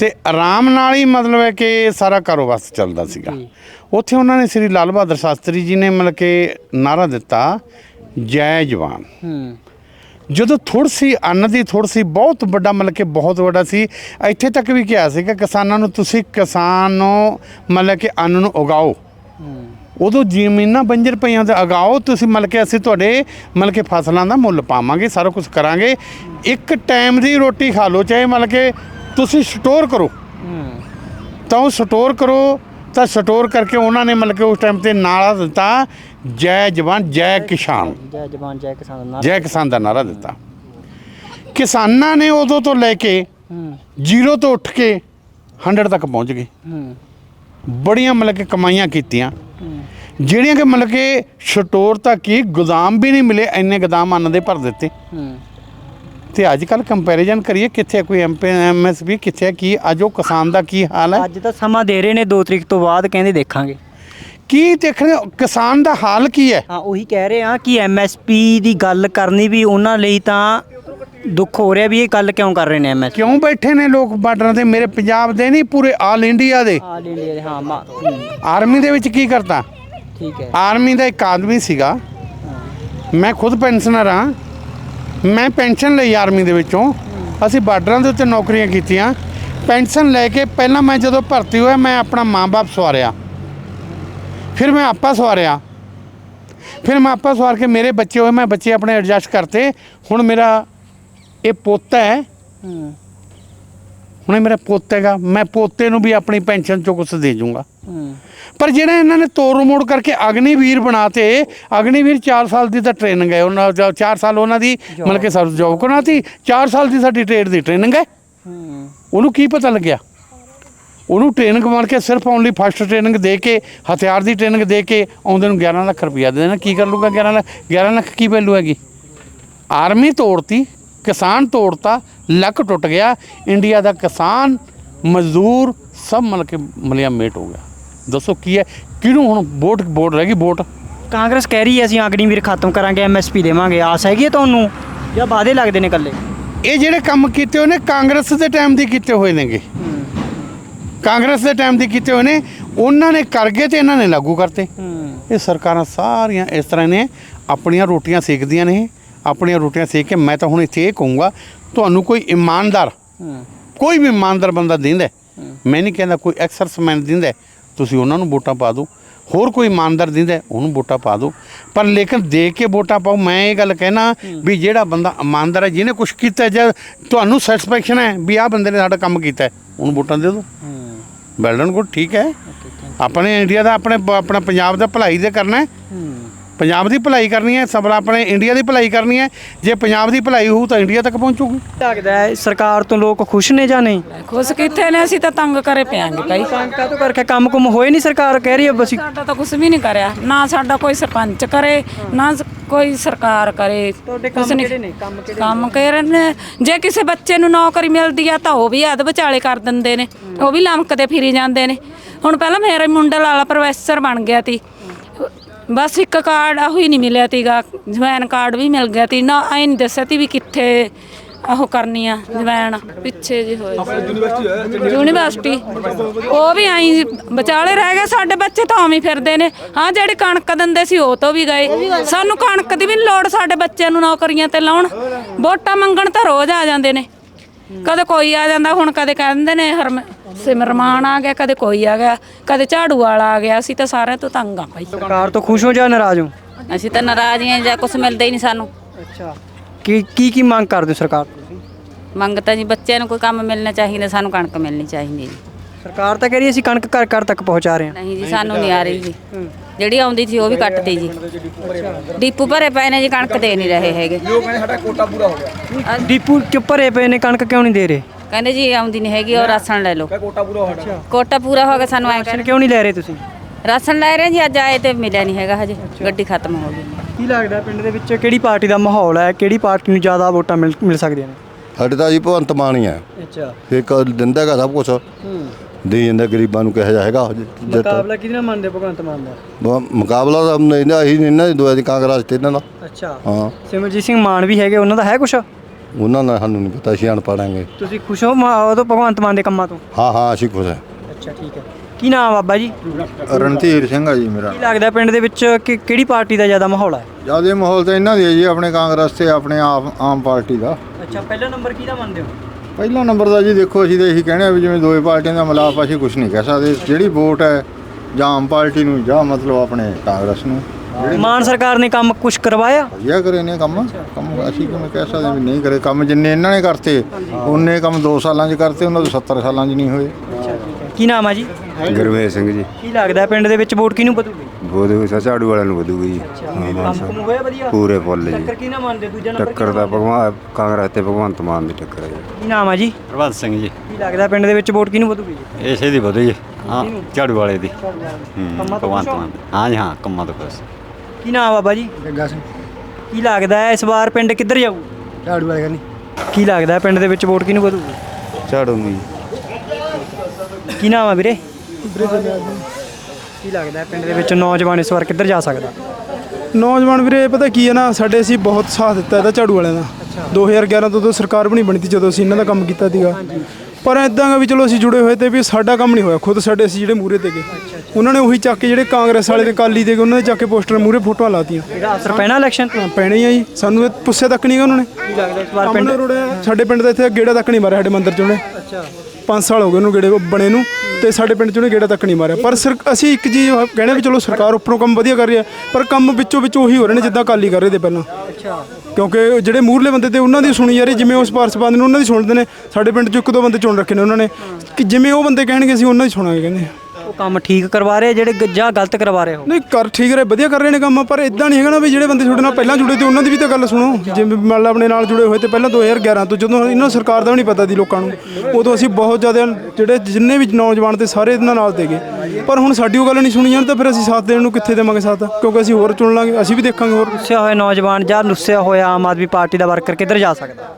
ਤੇ ਆਰਾਮ ਨਾਲ ਹੀ ਮਤਲਬ ਹੈ ਕਿ ਸਾਰਾ ਕਾਰੋਬਾਰ ਚੱਲਦਾ ਸੀਗਾ। ਉੱਥੇ ਉਹਨਾਂ ਨੇ ਸ੍ਰੀ ਲਾਲ ਬਹਾਦਰ ਸ਼ਾਸਤਰੀ ਜੀ ਨੇ ਮਤਲਬ ਕਿ ਨਾਰਾ ਦਿੱਤਾ ਜੈ ਜਵਾਨ। ਹੂੰ। ਜਦੋਂ ਥੁੜ ਸੀ ਅੰਨ ਦੀ ਥੁੜ ਸੀ ਬਹੁਤ ਵੱਡਾ ਮਤਲਬ ਕਿ ਬਹੁਤ ਵੱਡਾ ਸੀ ਇੱਥੇ ਤੱਕ ਵੀ ਕਿਹਾ ਸੀ ਕਿ ਕਿਸਾਨਾਂ ਨੂੰ ਤੁਸੀਂ ਕਿਸਾਨ ਨੂੰ ਮਤਲਬ ਕਿ ਅੰਨ ਨੂੰ ਉਗਾਓ। ਉਦੋਂ ਜ਼ਮੀਨਾਂ ਬੰਜਰ ਪਈਆਂ ਤੇ ਉਗਾਓ ਤੁਸੀਂ ਮਤਲਬ ਕਿ ਅਸੀਂ ਤੁਹਾਡੇ ਮਤਲਬ ਕਿ ਫਸਲਾਂ ਦਾ ਮੁੱਲ ਪਾਵਾਂਗੇ ਸਾਰਾ ਕੁਝ ਕਰਾਂਗੇ। ਇੱਕ ਟਾਈਮ ਦੀ ਰੋਟੀ ਖਾ ਲਓ ਚਾਹੇ ਮਤਲਬ ਕਿ ਤੁਸੀਂ ਸਟੋਰ ਕਰੋ। ਤਾਂ ਉਹ ਸਟੋਰ ਕਰੋ ਤਾਂ ਸਟੋਰ ਕਰਕੇ ਉਹਨਾਂ ਨੇ ਮਤਲਬ ਕਿ ਉਸ ਟਾਈਮ ਤੇ ਨਾਰਾ ਦਿੱਤਾ ਜੈ ਜਵਾਨ ਜੈ ਕਿਸਾਨ। ਜੈ ਜਵਾਨ ਜੈ ਕਿਸਾਨ ਦਾ ਨਾਰਾ ਜੈ ਕਿਸਾਨ ਦਾ ਨਾਰਾ ਦਿੱਤਾ। ਕਿਸਾਨਾਂ ਨੇ ਉਦੋਂ ਤੋਂ ਲੈ ਕੇ ਜ਼ੀਰੋ ਤੋਂ ਉੱਠ ਕੇ 100 ਤੱਕ ਪਹੁੰਚ ਗਏ। ਬੜੀਆਂ ਮਤਲਬ ਕਿ ਕਮਾਈਆਂ ਕੀਤੀਆਂ। ਜਿਹੜੀਆਂ ਕਿ ਮਤਲਬ ਕਿ ਸਟੋਰ ਤੱਕ ਹੀ ਗੋਦਾਮ ਵੀ ਨਹੀਂ ਮਿਲੇ ਇੰਨੇ ਗੋਦਾਮ ਅੰਨ ਦੇ ਭਰ ਦਿੱਤੇ। ਹੂੰ। ਤੇ ਅੱਜ ਕੱਲ ਕੰਪੈਰੀਜ਼ਨ ਕਰੀਏ ਕਿੱਥੇ ਕੋਈ ਐਮਐਸਪੀ ਕਿੱਥੇ ਕੀ ਅੱਜ ਉਹ ਕਿਸਾਨ ਦਾ ਕੀ ਹਾਲ ਹੈ? ਅੱਜ ਤਾਂ ਸਮਾਂ ਦੇ ਰਹੇ ਨੇ 2 ਤਰੀਕ ਤੋਂ ਬਾਅਦ ਕਹਿੰਦੇ ਦੇਖਾਂਗੇ। ਕੀ ਦੇਖਣੇ ਕਿਸਾਨ ਦਾ ਹਾਲ ਕੀ ਹੈ? ਹਾਂ ਉਹੀ ਕਹਿ ਰਹੇ ਆ ਕਿ ਐਮਐਸਪੀ ਦੀ ਗੱਲ ਕਰਨੀ ਵੀ ਉਹਨਾਂ ਲਈ ਤਾਂ ਦੁੱਖ ਹੋ ਰਿਹਾ ਵੀ ਇਹ ਗੱਲ ਕਿਉਂ ਕਰ ਰਹੇ ਨੇ ਐਮਐਸਪੀ ਕਿਉਂ ਬੈਠੇ ਨੇ ਲੋਕ ਬਾਰਡਰਾਂ ਤੇ? ਮੇਰੇ ਪੰਜਾਬ ਦੇ ਨਹੀਂ ਪੂਰੇ ਆਲ ਇੰਡੀਆ ਦੇ। ਆਲ ਇੰਡੀਆ ਦੇ ਹਾਂ ਆਰਮੀ ਦੇ ਵਿੱਚ ਕੀ ਕਰਤਾ? ਠੀਕ ਹੈ। ਆਰਮੀ ਦਾ ਇੱਕ ਆਦਮੀ ਸੀਗਾ। ਮੈਂ ਖੁਦ ਪੈਨਸ਼ਨਰ ਹਾਂ। ਮੈਂ ਪੈਨਸ਼ਨ ਲਈ ਆਰਮੀ ਦੇ ਵਿੱਚੋਂ। ਅਸੀਂ ਬਾਰਡਰਾਂ ਦੇ ਉੱਤੇ ਨੌਕਰੀਆਂ ਕੀਤੀਆਂ। ਪੈਨਸ਼ਨ ਲੈ ਕੇ ਪਹਿਲਾਂ ਮੈਂ ਜਦੋਂ ਭਰਤੀ ਹੋਇਆ ਮੈਂ ਆਪਣਾ ਮਾਂ-ਬਾਪ ਸਵਾਰਿਆ। ਫਿਰ ਮੈਂ ਆਪਾ ਸਵਾਰਿਆ। ਫਿਰ ਮੈਂ ਆਪਾ ਸਵਾਰ ਕੇ ਮੇਰੇ ਬੱਚੇ ਹੋਏ ਮੈਂ ਬੱਚੇ ਆਪਣੇ ਐਡਜਸਟ ਕਰਤੇ। ਹੁਣ ਮੇਰਾ ਇਹ ਪੋਤਾ ਹੈ। ਹੁਣ ਇਹ ਮੇਰਾ ਪੋਤਾ ਹੈਗਾ। ਮੈਂ ਪੋਤੇ ਨੂੰ ਵੀ ਆਪਣੀ ਪੈਨਸ਼ਨ ਚੋਂ ਕੁਝ ਦੇ ਜਾਊਂਗਾ ਪਰ ਜਿਹੜਾ ਇਹਨਾਂ ਨੇ ਤੋੜ ਮੋੜ ਕਰਕੇ ਅਗਨੀਵੀਰ ਬਣਾਤੇ ਅਗਨੀਵੀਰ 4 ਸਾਲ ਦੀ ਤਾਂ ਟ੍ਰੇਨਿੰਗ ਹੈ ਉਹਨਾਂ 4 ਸਾਲ ਉਹਨਾਂ ਦੀ ਮਤਲਬ ਕਿ ਸਰਵ ਜੋਬ ਕਰਾਤੀ 4 ਸਾਲ ਦੀ ਸਾਡੀ ਟ੍ਰੇਡ ਦੀ ਟ੍ਰੇਨਿੰਗ ਹੈ। ਉਹਨੂੰ ਕੀ ਪਤਾ ਲੱਗਿਆ? ਉਹਨੂੰ ਟ੍ਰੇਨਿੰਗ ਬਣ ਕੇ ਸਿਰਫ ਓਨਲੀ ਫਸਟ ਟ੍ਰੇਨਿੰਗ ਦੇ ਕੇ ਹਥਿਆਰ ਦੀ ਟ੍ਰੇਨਿੰਗ ਦੇ ਕੇ ਆਉਂਦੇ ਨੂੰ 11 ਲੱਖ ਰੁਪਇਆ ਦੇ ਦੇਣਾ। ਕੀ ਕਰ ਲੂਗਾ 11 ਲੱਖ? 11 ਲੱਖ ਕੀ ਵੈਲੂ ਹੈਗੀ? ਆਰਮੀ ਤੋੜਤੀ ਕਿਸਾਨ ਤੋੜਤਾ ਲੱਕ ਟੁੱਟ ਗਿਆ। ਇੰਡੀਆ ਦਾ ਕਿਸਾਨ ਮਜ਼ਦੂਰ ਸਭ ਮਿਲ ਕੇ ਮਲਿਆ ਮੇਟ ਹੋ ਗਿਆ। ਦੱਸੋ ਕੀ ਹੈ? ਕਿਹਨੂੰ ਹੁਣ ਵੋਟ ਵੋਟ ਰਹਿ ਗਈ ਵੋਟ? ਕਾਂਗਰਸ ਕਹਿ ਰਹੀ ਹੈ ਅਸੀਂ ਅਗਨੀਵੀਰ ਖਤਮ ਕਰਾਂਗੇ ਐਮਐਸਪੀ ਦੇਵਾਂਗੇ। ਆਸ ਹੈਗੀ ਹੈ ਤੁਹਾਨੂੰ? ਜਾਂ ਵਾਅਦੇ ਲੱਗਦੇ ਨੇ ਇਕੱਲੇ? ਇਹ ਜਿਹੜੇ ਕੰਮ ਕੀਤੇ ਹੋਏ ਨੇ ਕਾਂਗਰਸ ਦੇ ਟਾਈਮ ਦੇ ਕੀਤੇ ਹੋਏ ਨੇਗੇ। ਕਾਂਗਰਸ ਦੇ ਟਾਈਮ ਦੇ ਕੀਤੇ ਹੋਏ ਨੇ ਉਹਨਾਂ ਨੇ ਕਰ ਗਏ ਤੇ ਇਹਨਾਂ ਨੇ ਲਾਗੂ ਕਰਤੇ। ਇਹ ਸਰਕਾਰਾਂ ਸਾਰੀਆਂ ਇਸ ਤਰ੍ਹਾਂ ਨੇ ਆਪਣੀਆਂ ਰੋਟੀਆਂ ਸੇਕਦੀਆਂ ਨੇ ਆਪਣੀਆਂ ਰੋਟੀਆਂ ਸੇਕ ਕੇ ਮੈਂ ਤਾਂ ਹੁਣ ਇੱਥੇ ਇਹ ਕਹੂੰਗਾ ਤੁਹਾਨੂੰ ਕੋਈ ਇਮਾਨਦਾਰ ਕੋਈ ਵੀ ਇਮਾਨਦਾਰ ਬੰਦਾ ਦਿੰਦਾ ਮੈਂ ਨਹੀਂ ਕਹਿੰਦਾ ਕੋਈ ਐਕਸਰਸਮੈਨ ਦਿੰਦਾ ਤੁਸੀਂ ਉਹਨਾਂ ਨੂੰ ਵੋਟਾਂ ਪਾ ਦਿਓ। ਹੋਰ ਕੋਈ ਇਮਾਨਦਾਰ ਦਿੰਦਾ ਉਹਨੂੰ ਵੋਟਾਂ ਪਾ ਦਿਓ। ਪਰ ਲੇਕਿਨ ਦੇ ਕੇ ਵੋਟਾਂ ਪਾਓ ਮੈਂ ਇਹ ਗੱਲ ਕਹਿਣਾ ਵੀ ਜਿਹੜਾ ਬੰਦਾ ਇਮਾਨਦਾਰ ਹੈ ਜਿਹਨੇ ਕੁਝ ਕੀਤਾ ਜਾਂ ਤੁਹਾਨੂੰ ਸੈਟੀਸਫੈਕਸ਼ਨ ਹੈ ਵੀ ਆਹ ਬੰਦੇ ਨੇ ਸਾਡਾ ਕੰਮ ਕੀਤਾ ਉਹਨੂੰ ਵੋਟਾਂ ਦੇ ਦਿਓ। ਵੈਲ ਡਨ ਗੁੱਡ ਠੀਕ ਹੈ। ਆਪਣੇ ਇੰਡੀਆ ਦਾ ਆਪਣੇ ਆਪਣਾ ਪੰਜਾਬ ਦਾ ਭਲਾਈ ਦੇ ਕਰਨਾ ਹੈ। ਪੰਜਾਬ ਦੀ ਭਲਾਈ ਕਰਨੀ ਹੈ ਸਭ ਆਪਣੇ ਇੰਡੀਆ ਦੀ ਭਲਾਈ ਕਰਨੀ ਹੈ। ਜੇ ਪੰਜਾਬ ਦੀ ਭਲਾਈ ਹੋਊ ਤਾਂ ਇੰਡੀਆ ਤੱਕ ਪਹੁੰਚੂਗੀ। ਲੱਗਦਾ ਹੈ ਸਰਕਾਰ ਤੋਂ ਲੋਕ ਖੁਸ਼ ਨੇ ਜਾਂ ਨਹੀਂ? ਖੁਸ਼ ਕਿੱਥੇ ਨੇ ਅਸੀਂ ਤਾਂ ਤੰਗ ਕਰੇ ਪਿਆਂਗੇ ਭਾਈ। ਕਾਹ ਤੋਂ ਕਰਕੇ ਕੰਮ ਕੁਮ ਹੋਏ ਨਹੀਂ ਸਰਕਾਰ ਕਹਿ ਰਹੀ ਹੈ ਬਸ ਸਾਡਾ ਤਾਂ ਕੁਝ ਵੀ ਨਹੀਂ ਕਰਿਆ ਨਾ ਸਾਡਾ ਕੋਈ ਸਰਪੰਚ ਕਰੇ ਨਾ ਸ- ਕੋਈ ਸਰਕਾਰ ਕਰੇ। ਕੰਮ ਨਹੀਂ। ਕਿਹੜੇ ਨੇ? ਕੰਮ ਕਿਹੜੇ ਕੰਮ ਕਰ ਨੇ? ਜੇ ਕਿਸੇ ਬੱਚੇ ਨੂੰ ਨੌਕਰੀ ਮਿਲਦੀ ਆ ਤਾਂ ਉਹ ਵੀ ਅੱਧ ਵਿਚਾਲੇ ਕਰ ਦਿੰਦੇ ਨੇ ਉਹ ਵੀ ਲਮਕਦੇ ਫਿਰੀ ਜਾਂਦੇ ਨੇ। ਹੁਣ ਪਹਿਲਾਂ ਮੇਰੇ ਮੁੰਡੇ ਵਾਲਾ ਪ੍ਰੋਫੈਸਰ ਬਣ ਗਿਆ ਤੀ ਬਸ ਇੱਕ ਕਾਰਡ ਆਹੋ ਹੀ ਨਹੀਂ ਮਿਲਿਆ ਤੀਗਾ ਜਵੈਨ ਕਾਰਡ ਵੀ ਮਿਲ ਗਿਆ ਤੀ। ਨਾ ਐ ਨਹੀਂ ਦੱਸਿਆ ਤੀ ਵੀ ਕਿੱਥੇ ਆਹੋ ਕਰਨੀ ਆ ਜਵੈਨ ਪਿੱਛੇ ਜੇ ਹੋਏ ਯੂਨੀਵਰਸਿਟੀ? ਉਹ ਵੀ ਆਈ ਵਿਚਾਲੇ ਰਹਿ ਗਏ ਸਾਡੇ ਬੱਚੇ ਤਾਂ ਆਵੇਂ ਫਿਰਦੇ ਨੇ। ਹਾਂ, ਜਿਹੜੇ ਕਣਕ ਦਿੰਦੇ ਸੀ ਉਹ ਤੋਂ ਵੀ ਗਏ। ਸਾਨੂੰ ਕਣਕ ਦੀ ਵੀ ਨੀ ਲੋੜ ਸਾਡੇ ਬੱਚਿਆਂ ਨੂੰ ਨੌਕਰੀਆਂ ਤੇ ਲਾਉਣ। ਵੋਟਾਂ ਮੰਗਣ ਤਾਂ ਰੋਜ਼ ਆ ਜਾਂਦੇ ਨੇ। ਕਦੇ ਕੋਈ ਆ ਜਾਂਦਾ ਹੁਣ ਕਦੇ ਕਹਿੰਦੇ ਨੇ ਹਰਮ ਸਿਮਰਮਾਨ ਆ ਗਿਆ ਕਦੇ ਕੋਈ ਆ ਗਿਆ ਕਦੇ ਝਾੜੂ ਵਾਲਾ ਆ ਗਿਆ ਅਸੀਂ ਤਾਂ ਸਾਰਿਆਂ ਤੋਂ ਤੰਗ ਆ ਭਾਈ ਸਰਕਾਰ ਤੋਂ ਖੁਸ਼ ਹੋ ਜਾਂ ਨਾਰਾਜ਼ ਹੋ? ਅਸੀਂ ਤਾਂ ਨਾਰਾਜ਼ ਹਾਂ ਜਾਂ ਕੁਝ ਮਿਲਦਾ ਹੀ ਨਹੀਂ ਸਾਨੂੰ। ਅੱਛਾ। ਕੀ ਕੀ ਕੀ ਮੰਗ ਕਰਦੇ ਹੋ ਸਰਕਾਰ ਤੋਂ ਮੰਗ ਤਾਂ ਜੀ ਬੱਚਿਆਂ ਨੂੰ ਕੋਈ ਕੰਮ ਮਿਲਣਾ ਚਾਹੀਦਾ ਸਾਨੂੰ ਕਣਕ ਮਿਲਣੀ ਚਾਹੀਦੀ ਜੀ। ਸਰਕਾਰ ਤਾਂ ਕਹਿ ਰਹੀ ਹੈ ਅਸੀਂ ਕਣਕ ਘਰ ਘਰ ਤੱਕ ਪਹੁੰਚਾ ਰਹੇ ਹਾਂ। ਨਹੀਂ ਜੀ ਸਾਨੂੰ ਨਹੀਂ ਆ ਰਹੀ ਜੀ। ਜਿਹੜੀ ਆਉਂਦੀ ਸੀ ਉਹ ਵੀ ਕੱਟਤੀ ਜੀ। ਡੀਪੂ ਭਰੇ ਪਏ ਨੇ ਜੀ ਕਣਕ ਦੇ ਨਹੀਂ ਰਹੇ ਹੈਗੇ। ਡੀਪੂ ਕਿ ਭਰੇ ਪਏ ਨੇ ਕਣਕ ਕਿਉਂ ਨਹੀਂ ਦੇ ਰਹੇ? ਕਹਿੰਦੇ ਜੀ ਆਉਂਦੀ ਨਹੀਂ ਹੈਗੀ ਉਹ ਰਾਸ਼ਨ ਲੈ ਲਓ। ਕੋਟਾ ਪੂਰਾ ਹੋ ਗਿਆ। ਕੋਟਾ ਪੂਰਾ ਹੋ ਗਿਆ ਸਾਨੂੰ ਐ ਕਿਉਂ ਨਹੀਂ ਲੈ ਰਹੇ ਤੁਸੀਂ? ਰਾਸ਼ਨ ਲੈ ਰਹੇ ਜੀ ਅੱਜ ਆਏ ਤੇ ਮਿਲਿਆ ਨਹੀਂ ਹੈਗਾ ਹਜੇ ਗੱਡੀ ਖਤਮ ਹੋ ਗਈ। ਕੀ ਲੱਗਦਾ ਪਿੰਡ ਦੇ ਵਿੱਚ ਕਿਹੜੀ ਪਾਰਟੀ ਦਾ ਮਾਹੌਲ ਹੈ ਕਿਹੜੀ ਪਾਰਟੀ ਨੂੰ ਜ਼ਿਆਦਾ ਵੋਟਾਂ ਮਿਲ ਮਿਲ ਸਕਦੀਆਂ ਨੇ? ਸਾਡੇ ਤਾਂ ਜੀ ਭਗਵੰਤ ਮਾਨ ਹੀ ਆ ਅੱਛਾ। ਇਹ ਕ ਦਿੰਦਾ ਹੈਗਾ ਸਭ ਕੁਝ ਦੇ ਜਾਂਦਾ ਗਰੀਬਾਂ ਨੂੰ ਕਿਹੋ ਜਿੱਤ ਮੁਕਾਬਲਾ ਕਿਹਦੇ ਨਾਲ ਮੰਨਦੇ ਭਗਵੰਤ ਮਾਨ ਦਾ? ਮੁਕਾਬਲਾ ਤਾਂ ਇਹਨਾਂ ਹੀ ਇਹਨਾਂ ਦੀ ਦੋਏ ਦੀ ਕਾਂਗਰਸ ਤੇ ਇਹਨਾਂ ਦਾ। ਅੱਛਾ। ਹਾਂ। ਸਿਮਰਜੀਤ ਸਿੰਘ ਮਾਨ ਵੀ ਹੈਗੇ ਉਹਨਾਂ ਦਾ ਹੈ ਕੁਛ? ਉਹਨਾਂ ਦਾ ਸਾਨੂੰ ਨਹੀਂ ਪਤਾ ਅਸੀਂ ਅਨਪੜਾਂਗੇ ਤੁਸੀਂ ਖੁਸ਼ ਹੋ ਮਾ- ਉਹ ਤੋਂ ਭਗਵੰਤ ਮਾਨ ਦੇ ਕੰਮਾਂ ਤੋਂ? ਹਾਂ ਹਾਂ ਅਸੀਂ ਖੁਸ਼ ਹਾਂ। ਅੱਛਾ ਠੀਕ ਹੈ। ਕੀ ਨਾਮ ਆ ਬਾਬਾ ਜੀ? ਰਣਧੀਰ ਸਿੰਘ ਆ ਜੀ ਮੇਰਾ। ਕੀ ਲੱਗਦਾ ਪਿੰਡ ਦੇ ਵਿੱਚ ਕਿ ਕਿਹੜੀ ਪਾਰਟੀ ਦਾ ਜ਼ਿਆਦਾ ਮਾਹੌਲ ਹੈ ਜ਼ਿਆਦਾ ਮਾਹੌਲ ਤਾਂ ਇਹਨਾਂ ਦੀ ਹੈ ਜੀ ਆਪਣੇ ਕਾਂਗਰਸ ਤੇ ਆਪਣੇ ਆਪ ਆਮ ਪਾਰਟੀ ਦਾ। ਅੱਛਾ ਪਹਿਲਾ ਨੰਬਰ ਕਿਹਦਾ ਮੰਨਦੇ ਹੋ? ਪਹਿਲਾ ਨੰਬਰ ਦਾ ਜੀ ਦੇਖੋ ਅਸੀਂ ਤਾਂ ਇਹੀ ਕਹਿੰਦੇ ਆ ਵੀ ਜਿਵੇਂ ਦੋਏ ਪਾਰਟੀਆਂ ਦਾ ਮਿਲਾਪ ਅਸੀਂ ਕੁਝ ਨਹੀਂ ਕਹਿ ਸਕਦੇ। ਜਿਹੜੀ ਵੋਟ ਹੈ ਜਾਂ ਆਮ ਪਾਰਟੀ ਨੂੰ ਜਾਂ ਮਤਲਬ ਆਪਣੇ ਕਾਂਗਰਸ ਨੂੰ ਮਾਨ ਸਰਕਾਰ ਨੇ ਕੰਮ ਕੁਝ ਕਰਵਾਇਆ? ਵਧੀਆ ਕਰੇ ਨੇ ਕੰਮ। ਕੰਮ ਅਸੀਂ ਕਿਵੇਂ ਕਹਿ ਸਕਦੇ ਵੀ ਨਹੀਂ ਕਰੇ? ਕੰਮ ਜਿੰਨੇ ਇਹਨਾਂ ਨੇ ਕਰਤੇ ਉਹਨੇ ਕੰਮ 2 ਸਾਲਾਂ 'ਚ ਕਰਤੇ ਉਹਨਾਂ ਤੋਂ 70 ਸਾਲਾਂ 'ਚ ਨਹੀਂ ਹੋਏ। ਕੀ ਨਾਮ ਆ ਜੀ? ਗੁਰਵੇਸ਼ ਸਿੰਘ ਜੀ। ਕੀ ਲੱਗਦਾ ਪਿੰਡ ਦੇ ਵਿੱਚ ਵੋਟ ਕਿਹਨੂੰ ਵਧੂਗੀ? ਬੋਦੇ ਝਾੜੂ ਵਾਲਿਆਂ ਨੂੰ ਵਧੂਗੀ ਜੀ। ਕੰਮ ਕੁਮ ਹੋਇਆ ਵਧੀਆ? ਪੂਰੇ ਫੁੱਲ ਜੀ। ਟੱਕਰ ਕੀ ਨਾ ਮੰਨਦੇ ਦੂਜਾ ਨੰਬਰ ਟੱਕਰ ਦਾ ਭਗਵਾਨ ਕਾਂਗਰਸ ਤੇ ਭਗਵੰਤ ਮਾਨ ਦੀ ਟੱਕਰ ਹੈ ਜੀ। ਕੀ ਨਾਮ ਆ ਜੀ? ਪ੍ਰਭਾਤ ਸਿੰਘ ਜੀ। ਕੀ ਲੱਗਦਾ ਪਿੰਡ ਦੇ ਵਿੱਚ ਵੋਟ ਕਿਹਨੂੰ ਵਧੂਗੀ ਜੀ? ਇਸੇ ਦੀ ਵਧੀ ਹਾਂ ਝਾੜੂ ਵਾਲੇ ਦੀ। ਕੰਮਾਂ ਤੋਂ ਭਗਵੰਤ ਖੁਸ਼ ਹੋ? ਮਾਨ ਹਾਂ ਜੀ ਹਾਂ ਕੰਮਾਂ ਤੋਂ ਖੁਸ਼। ਕੀ ਨਾਮ ਆ ਬਾਬਾ ਜੀ? ਗੱਗਾ ਸਿੰਘ। ਕੀ ਲੱਗਦਾ ਹੈ ਇਸ ਵਾਰ ਪਿੰਡ ਕਿੱਧਰ ਜਾਊ? ਝਾੜੂ ਵਾਲੇ ਕਹਿੰਦੀ। ਕੀ ਲੱਗਦਾ ਹੈ ਪਿੰਡ ਦੇ ਵਿੱਚ ਵੋਟ ਕਿਹਨੂੰ ਵਧੂਗੀ? ਝਾੜੂ ਨੂੰ ਜੀ ਕੀ ਨਾਮ ਆ ਵੀਰੇ? ਕੀ ਲੱਗਦਾ ਹੈ ਪਿੰਡ ਦੇ ਵਿੱਚ ਨੌਜਵਾਨ ਇਸ ਵਾਰ ਕਿੱਧਰ ਜਾ ਸਕਦਾ? ਨੌਜਵਾਨ ਵੀਰੇ ਪਤਾ ਕੀ ਹੈ ਨਾ ਸਾਡੇ ਅਸੀਂ ਬਹੁਤ ਸਾਥ ਦਿੱਤਾ ਇਹਦਾ ਝਾੜੂ ਵਾਲਿਆਂ ਦਾ। 2011 ਤੋਂ ਉਦੋਂ ਸਰਕਾਰ ਵੀ ਨਹੀਂ ਬਣੀ ਤੀ ਜਦੋਂ ਅਸੀਂ ਇਹਨਾਂ ਦਾ ਕੰਮ ਕੀਤਾ ਸੀਗਾ। ਪਰ ਇਦਾਂ ਵੀ ਚਲੋ ਅਸੀਂ ਜੁੜੇ ਹੋਏ ਤੇ ਵੀ ਸਾਡਾ ਕੰਮ ਨਹੀਂ ਹੋਇਆ ਖੁਦ ਸਾਡੇ ਅਸੀਂ ਜਿਹੜੇ ਮੂਰੇ ਤੇ ਗਏ। ਉਹਨਾਂ ਨੇ ਉਹੀ ਚੱਕ ਕੇ ਜਿਹੜੇ ਕਾਂਗਰਸ ਵਾਲੇ ਤੇ ਕਾਲੀ ਦੇ ਗਏ ਉਹਨਾਂ ਨੇ ਚੱਕ ਕੇ ਪੋਸਟਰ ਮੂਰੇ ਫੋਟੋਆਂ ਲਾਤੀਆਂ ਇਹਦਾ ਅਸਰ ਪੈਣਾ ਇਲੈਕਸ਼ਨ ਤੇ ਪੈਣੇ ਆ ਜੀ। ਸਾਨੂੰ ਇਹ ਪੁੱਛੇ ਤੱਕ ਨਹੀਂ ਗਾ ਉਹਨਾਂ ਨੇ। ਕੀ ਲੱਗਦਾ ਇਸ ਵਾਰ ਕੰਮ ਪਿੰਡ ਨਾ ਰੋੜਿਆ ਸਾਡੇ ਪਿੰਡ ਦਾ ਇੱਥੇ ਗੇੜਾ ਤੱਕ ਨਹੀਂ ਮਾਰਿਆ ਸਾਡੇ ਮੰਦਿਰ ਚ ਉਹਨੇ। ਅੱਛਾ। 5 ਸਾਲ ਹੋ ਗਏ ਉਹਨੂੰ ਗੇੜੇ ਬਣੇ ਨੂੰ ਤੇ ਸਾਡੇ ਪਿੰਡ ਚ ਉਹਨੇ ਗੇੜਾ ਤੱਕ ਨਹੀਂ ਮਾਰਿਆ। ਪਰ ਸਰ ਅਸੀਂ ਇੱਕ ਚੀਜ਼ ਕਹਿੰਦੇ ਵੀ ਚਲੋ ਸਰਕਾਰ ਉੱਪਰੋਂ ਕੰਮ ਵਧੀਆ ਕਰ ਰਹੀ ਹੈ ਪਰ ਕੰਮ ਵਿੱਚੋਂ ਵਿੱਚ ਉਹੀ ਹੋ ਰਹੇ ਨੇ ਜਿੱਦਾਂ ਕਾਲੀ ਕਰ ਰਹੇ ਤੇ ਪਹਿਲਾਂ। ਅੱਛਾ। ਕਿਉਂਕਿ ਜਿਹੜੇ ਮੂਰਲੇ ਬੰਦੇ ਤੇ ਉਹਨਾਂ ਦੀ ਸੁਣੀ ਜਾ ਰਹੀ ਜਿਵੇਂ ਉਸ ਪਾਰਸਪਾਦ ਨੇ ਉਹਨਾਂ ਦੀ ਸੁਣਦੇ ਨੇ। ਸਾਡੇ ਪਿੰਡ 'ਚ ਇੱਕ ਦੋ ਬੰਦੇ ਚੁਣ ਰੱਖੇ ਨੇ ਉਹਨਾਂ ਨੇ। ਕਿ ਜਿਵੇਂ ਉਹ ਬੰਦੇ ਕਹਿਣਗੇ ਅਸੀਂ ਉਹਨਾਂ ਦੀ ਸੁਣਾਂਗੇ ਕਹਿੰਦੇ ਉਹ ਕੰਮ ਠੀਕ ਕਰਵਾ ਰਹੇ ਜਿਹੜੇ ਗ- ਜਾਂ ਗਲਤ ਕਰਵਾ ਰਹੇ ਹੋ? ਨਹੀਂ ਕਰ ਠੀਕ ਰਹੇ ਵਧੀਆ ਕਰ ਰਹੇ ਨੇ ਕੰਮ ਪਰ ਇਦਾਂ ਨਹੀਂ ਹੈਗਾ ਨਾ ਵੀ ਜਿਹੜੇ ਬੰਦੇ ਤੁਹਾਡੇ ਨਾਲ ਪਹਿਲਾਂ ਜੁੜੇ ਤੇ ਉਹਨਾਂ ਦੀ ਵੀ ਤਾਂ ਗੱਲ ਸੁਣੋ। ਜਿਵੇਂ ਮੰਨ ਲਾ ਆਪਣੇ ਨਾਲ ਜੁੜੇ ਹੋਏ ਤੇ ਪਹਿਲਾਂ 2011 ਤੋਂ ਜਦੋਂ ਇਹਨਾਂ ਨੂੰ ਸਰਕਾਰ ਦਾ ਵੀ ਨਹੀਂ ਪਤਾ ਦੀ ਲੋਕਾਂ ਨੂੰ ਉਦੋਂ ਅਸੀਂ ਬਹੁਤ ਜ਼ਿਆਦਾ ਜਿਹੜੇ ਜਿੰਨੇ ਵੀ ਨੌਜਵਾਨ ਤੇ ਸਾਰੇ ਇਹਨਾਂ ਨਾਲ ਗਏ। ਪਰ ਹੁਣ ਸਾਡੀ ਉਹ ਗੱਲ ਨਹੀਂ ਸੁਣੀ ਜਾਣ ਤਾਂ ਫਿਰ ਅਸੀਂ ਸਾਥ ਦੇਣ ਨੂੰ ਕਿੱਥੇ ਦੇਵਾਂਗੇ ਸਾਥ? ਕਿਉਂਕਿ ਅਸੀਂ ਹੋਰ ਚੁਣ ਲਾਂਗੇ ਅਸੀਂ ਵੀ ਦੇਖਾਂਗੇ ਹੋਰ। ਨੁੱਸਿਆ ਹੋਇਆ ਨੌਜਵਾਨ ਜਾਂ ਨੁੱਸਿਆ ਹੋਇਆ ਆਮ ਆਦਮੀ ਪਾਰਟੀ ਦਾ ਵਰਕਰ ਕਿੱਧਰ ਜਾ ਸਕਦਾ?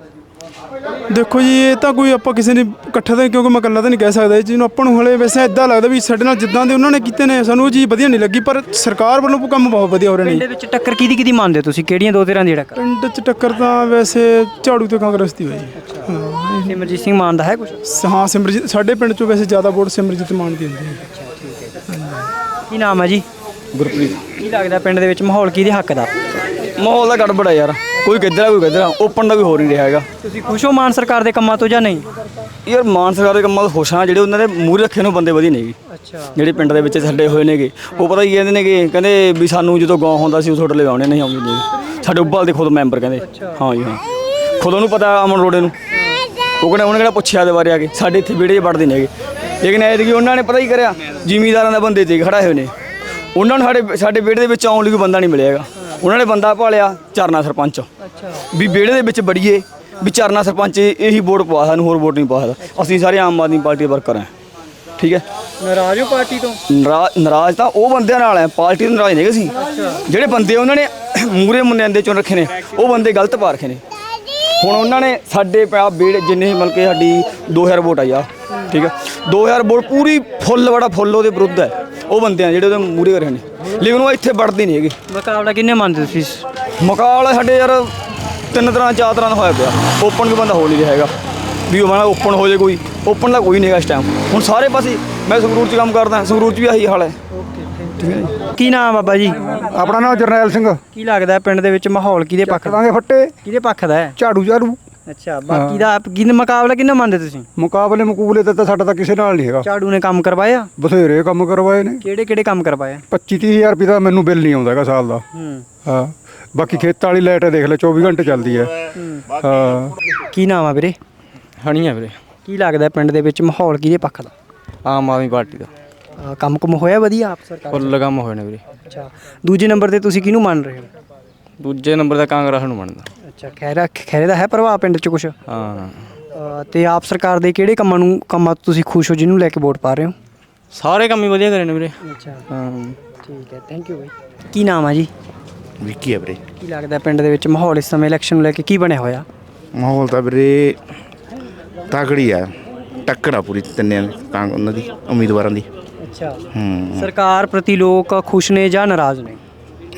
ਦੇਖੋ ਜੀ ਇਹ ਤਾਂ ਕੋਈ ਆਪਾਂ ਕਿਸੇ ਨੇ ਇਕੱਠਾ ਤਾਂ ਕਿਉਂਕਿ ਮੈਂ ਇਕੱਲਾ ਤਾਂ ਨਹੀਂ ਕਹਿ ਸਕਦਾ ਇਹ ਚੀਜ਼ ਨੂੰ ਆਪਾਂ ਨੂੰ ਹਲੇ ਵੈਸੇ ਇਦਾਂ ਲੱਗਦਾ ਵੀ ਸਾਡੇ ਨਾਲ ਜਿੱਦਾਂ ਦੇ ਉਹਨਾਂ ਨੇ ਕੀਤੇ ਨੇ ਸਾਨੂੰ ਉਹ ਚੀਜ਼ ਵਧੀਆ ਨਹੀਂ ਲੱਗੀ ਪਰ ਸਰਕਾਰ ਵੱਲੋਂ ਕੰਮ ਬਹੁਤ ਵਧੀਆ ਹੋ ਰਹੇ ਪਿੰਡ ਨੇ ਦੇ ਵਿੱਚ ਟੱਕਰ ਕਿਹਦੀ ਕਿਹਦੀ ਮੰਨਦੇ ਹੋ ਤੁਸੀਂ? ਕਿਹੜੀਆਂ ਦੋ ਧਿਰਾਂ ਦੀ ਟੱਕਰ? ਪਿੰਡ 'ਚ ਟੱਕਰ ਤਾਂ ਵੈਸੇ ਝਾੜੂ ਤੇ ਕਾਂਗਰਸ ਦੀ ਹੋਈ। ਹਾਂ ਸਿਮਰਜੀਤ ਸਿੰਘ ਮਾਨ ਦਾ ਹੈ ਕੁਝ ਹਾਂ ਸਿਮਰਜੀਤ ਸਾਡੇ ਪਿੰਡ 'ਚੋਂ ਵੈਸੇ ਜ਼ਿਆਦਾ ਵੋਟ ਸਿਮਰਜੀਤ ਮਾਨ ਦੀ ਹੁੰਦੀ ਹੈ। ਕੀ ਨਾਮ ਹੈ ਜੀ? ਗੁਰਪ੍ਰੀਤ। ਕੀ ਲੱਗਦਾ ਪਿੰਡ ਦੇ ਵਿੱਚ ਮਾਹੌਲ ਕਿਹਦੇ ਹੱਕ ਦਾ? ਮਾਹੌਲ ਦਾ ਗੜਬੜ ਹੈ ਯਾਰ। ਕੋਈ ਕਿੱਧਰ ਆ ਕੋਈ ਕਿੱਧਰ ਆ ਓਪਨ ਦਾ ਕੋਈ ਹੋ ਨਹੀਂ ਰਿਹਾ ਹੈਗਾ। ਤੁਸੀਂ ਖੁਸ਼ ਹੋ ਮਾਨ ਸਰਕਾਰ ਦੇ ਕੰਮਾਂ ਤੋਂ ਜਾਂ ਨਹੀਂ? ਯਾਰ ਮਾਨ ਸਰਕਾਰ ਦੇ ਕੰਮਾਂ ਤੋਂ ਖੁਸ਼ ਹਾਂ ਜਿਹੜੇ ਉਹਨਾਂ ਦੇ ਮੂਹਰੇ ਰੱਖੇ ਨੂੰ ਬੰਦੇ ਵਧੀਆ ਨੇਗੇ। ਅੱਛਾ। ਜਿਹੜੇ ਪਿੰਡ ਦੇ ਵਿੱਚ ਛੱਡੇ ਹੋਏ ਨੇਗੇ। ਉਹ ਪਤਾ ਕੀ ਕਹਿੰਦੇ ਨੇਗੇ ਕਹਿੰਦੇ ਵੀ ਸਾਨੂੰ ਜਦੋਂ ਗਾਂ ਹੁੰਦਾ ਸੀ ਉਹ ਤੁਹਾਡੇ ਲਈ ਆਉਣੇ ਨਹੀਂ ਆਉਂਦੇ ਨੇ ਸਾਡੇ ਉੱਬਲ ਦੇ ਖੁਦ ਮੈਂਬਰ ਕਹਿੰਦੇ। ਹਾਂ ਜੀ ਹਾਂ। ਖੁਦ ਉਹਨੂੰ ਪਤਾ ਅਮਨ ਰੋੜੇ ਨੂੰ। ਉਹ ਕਹਿੰਦਾ ਉਹਨੇ ਕਿਹੜਾ ਪੁੱਛਿਆ ਦੇ ਬਾਰੇ ਆ ਕੇ। ਸਾਡੇ ਇੱਥੇ ਵਿਹੜੇ 'ਚ ਵੜਦੇ ਨੇਗੇ। ਲੇਕਿਨ ਐ ਕਿ ਉਹਨਾਂ ਨੇ ਪਤਾ ਹੀ ਕਰਿਆ? ਜ਼ਿਮੀਦਾਰਾਂ ਦਾ ਬੰਦੇ ਤੇ ਖੜਾ ਹੋਏ ਨੇ। ਉਹਨਾਂ ਨੂੰ ਸਾਡੇ ਸਾਡੇ ਵਿਹੜੇ ਦੇ ਵਿੱਚ ਆਉਣ ਲਈ ਕੋਈ ਬੰਦਾ ਨਹੀਂ ਮਿਲਿਆਗਾ ਉਹਨਾਂ ਨੇ ਬੰਦਾ ਭਾਲਿਆ ਚਰਨਾ ਸਰਪੰਚ। ਵੀ ਵਿਹੜੇ ਦੇ ਵਿੱਚ ਬੜੀਏ ਵੀ ਚਰਨਾ ਸਰਪੰਚ ਇਹੀ ਵੋਟ ਪਵਾ ਸਾਨੂੰ ਹੋਰ ਵੋਟ ਨਹੀਂ ਪਵਾ ਸਕਦਾ। ਅਸੀਂ ਸਾਰੇ ਆਮ ਆਦਮੀ ਪਾਰਟੀ ਦੇ ਵਰਕਰ ਹਾਂ। ਠੀਕ ਹੈ? ਨਾਰਾਜ਼ ਹੋ ਪਾਰਟੀ ਤੋਂ? ਨਰਾ- ਨਾਰਾਜ਼ ਤਾਂ ਉਹ ਬੰਦਿਆਂ ਨਾਲ ਹੈ ਪਾਰਟੀ ਤੋਂ ਨਾਰਾਜ਼ ਨਹੀਂ ਸੀ ਜਿਹੜੇ ਬੰਦੇ ਉਹਨਾਂ ਨੇ ਮੂਰੇ ਮੁੰਨਿਆਂਦੇ ਚੋਂ ਰੱਖੇ ਨੇ ਉਹ ਬੰਦੇ ਗਲਤ ਪਾ ਰੱਖੇ ਨੇ। ਹੁਣ ਉਹਨਾਂ ਨੇ ਸਾਡੇ ਪਿਆ ਬੇੜ ਜਿੰਨੇ ਮਤਲਬ ਕਿ ਸਾਡੀ 2000 ਵੋਟ ਆਈ ਆ ਠੀਕ ਹੈ? 2000 ਵੋਟ ਪੂਰੀ ਫੁੱਲ ਬੜਾ ਫੁੱਲ ਉਹਦੇ ਵਿਰੁੱਧ ਹੈ। ਉਹ ਬੰਦੇ ਆ ਜਿਹੜੇ ਉਹਦੇ ਮੂਰੇ ਰਹੇ ਨੇ। ਲੇਕਿਨ ਉਹ ਇੱਥੇ ਵੜਦੇ ਨਹੀਂ ਹੈਗੇ। ਮੁਕਾਬਲਾ ਕਿੰਨੇ ਮੰਨਦੇ ਤੁਸੀਂ ਮੁਕਾਬਲਾ ਸਾਡੇ ਯਾਰ ਤਿੰਨ ਤਰ੍ਹਾਂ ਚਾਰ ਤਰ੍ਹਾਂ ਦਾ ਹੋਇਆ ਪਿਆ। ਓਪਨ ਵੀ ਬੰਦਾ ਹੋ ਨਹੀਂ ਰਿਹਾ ਹੈਗਾ। ਵੀ ਉਹ ਮਾਣਾ ਓਪਨ ਹੋ ਜੇ ਕੋਈ। ਓਪਨ ਦਾ ਕੋਈ ਨਹੀਂ ਹੈਗਾ ਇਸ ਟਾਈਮ ਹੁਣ ਸਾਰੇ ਪਾਸੇ ਮੈਂ ਸੰਗਰੂਰ 'ਚ ਕੰਮ ਕਰਦਾ ਸੰਗਰੂਰ 'ਚ ਵੀ ਆਹੀ ਹਾਲ ਹੈ। ਕੀ ਨਾਮ ਆ ਬਾਬਾ ਜੀ? ਆਪਣਾ ਨਾਮ ਜਰਨੈਲ ਸਿੰਘ। ਕੀ ਲੱਗਦਾ ਪਿੰਡ ਦੇ ਵਿੱਚ ਮਾਹੌਲ ਕਿਹਦੇ ਪੱਖ ਦਾ? ਕਰਾਂਗੇ ਫੱਟੇ। ਕਿਹਦੇ ਪੱਖ ਦਾ ਹੈ? ਝਾੜੂ ਝਾੜੂ ਅੱਛਾ ਬਾਕੀ ਦਾ ਆਪ ਮੁਕਾਬਲਾ ਕਿੰਨਾ ਮੰਨਦੇ ਤੁਸੀਂ? ਮੁਕਾਬਲੇ ਮੁਕੂਬਲੇ ਤੇ ਤਾਂ ਸਾਡਾ ਤਾਂ ਕਿਸੇ ਨਾਲ ਨਹੀਂ ਹੈਗਾ। ਝਾੜੂ ਨੇ ਕੰਮ ਕਰਵਾਇਆ? ਬਥੇਰੇ ਕੰਮ ਕਰਵਾਏ ਨੇ। ਕਿਹੜੇ ਕਿਹੜੇ ਕੰਮ ਕਰਵਾਇਆ? 25 30000 ਰੁਪਏ ਦਾ ਮੈਨੂੰ ਬਿੱਲ ਨਹੀਂ ਆਉਂਦਾ ਹੈਗਾ ਸਾਲ ਦਾ। ਹੂੰ। ਹਾਂ। ਬਾਕੀ ਖੇਤਾਂ ਵਾਲੀ ਲਾਈਟ ਦੇਖ ਲੈ 24 ਘੰਟੇ ਚੱਲਦੀ ਹੈ। ਹਾਂ। ਕੀ ਨਾਮ ਆ ਵੀਰੇ? ਹਣੀਆਂ ਵੀਰੇ। ਕੀ ਲੱਗਦਾ ਪਿੰਡ ਦੇ ਵਿੱਚ ਮਾਹੌਲ ਕਿਹਦੇ ਪੱਖ ਦਾ? ਆਮ ਆਦਮੀ ਪਾਰਟੀ ਦਾ। ਅਹ ਕੰਮ ਕੁਮ ਹੋਇਆ ਵਧੀਆ ਆਪ ਸਰਕਾਰ ਫੁੱਲ ਕੰਮ ਹੋਏ ਨੇ ਵੀਰੇ। ਅੱਛਾ। ਦੂਜੇ ਨੰਬਰ ਤੇ ਤੁਸੀਂ ਕਿਹਨੂੰ ਮੰਨ ਰਹੇ ਹੋ? ਦੂਜੇ ਨੰਬਰ ਦਾ ਕਾਂਗਰਸ ਨੂੰ ਮੰਨਦਾ ਅੱਛਾ ਖੈਰਾ ਖੈਰੇ ਦਾ ਹੈ ਪ੍ਰਭਾਵ ਪਿੰਡ 'ਚ ਕੁਛ? ਹਾਂ। ਤੇ ਆਪ ਸਰਕਾਰ ਦੇ ਕਿਹੜੇ ਕੰਮਾਂ ਨੂੰ ਕੰਮਾਂ ਤੋਂ ਤੁਸੀਂ ਖੁਸ਼ ਹੋ ਜਿਹਨੂੰ ਲੈ ਕੇ ਵੋਟ ਪਾ ਰਹੇ ਹੋ? ਸਾਰੇ ਕੰਮ ਹੀ ਵਧੀਆ ਕਰੇ ਨੇ ਵੀਰੇ। ਅੱਛਾ। ਹਾਂ। ਠੀਕ ਹੈ ਥੈਂਕ ਯੂ ਬਾਈ। ਕੀ ਨਾਮ ਆ ਜੀ? ਵਿੱਕੀ ਆ ਵੀਰੇ। ਕੀ ਲੱਗਦਾ ਪਿੰਡ ਦੇ ਵਿੱਚ ਮਾਹੌਲ ਇਸ ਸਮੇਂ ਇਲੈਕਸ਼ਨ ਨੂੰ ਲੈ ਕੇ ਕੀ ਬਣਿਆ ਹੋਇਆ? ਮਾਹੌਲ ਤਾਂ ਵੀਰੇ ਤਕੜੀ ਆ। ਟੱਕਰ ਆ ਪੂਰੀ ਤਿੰਨੇ ਤਾਂ ਉਹਨਾਂ ਦੀ ਉਮੀਦਵਾਰਾਂ ਦੀ। ਅੱਛਾ। ਹੂੰ। ਸਰਕਾਰ ਪ੍ਰਤੀ ਲੋਕ ਖੁਸ਼ ਨੇ ਜਾਂ ਨਾਰਾਜ਼ ਨੇ?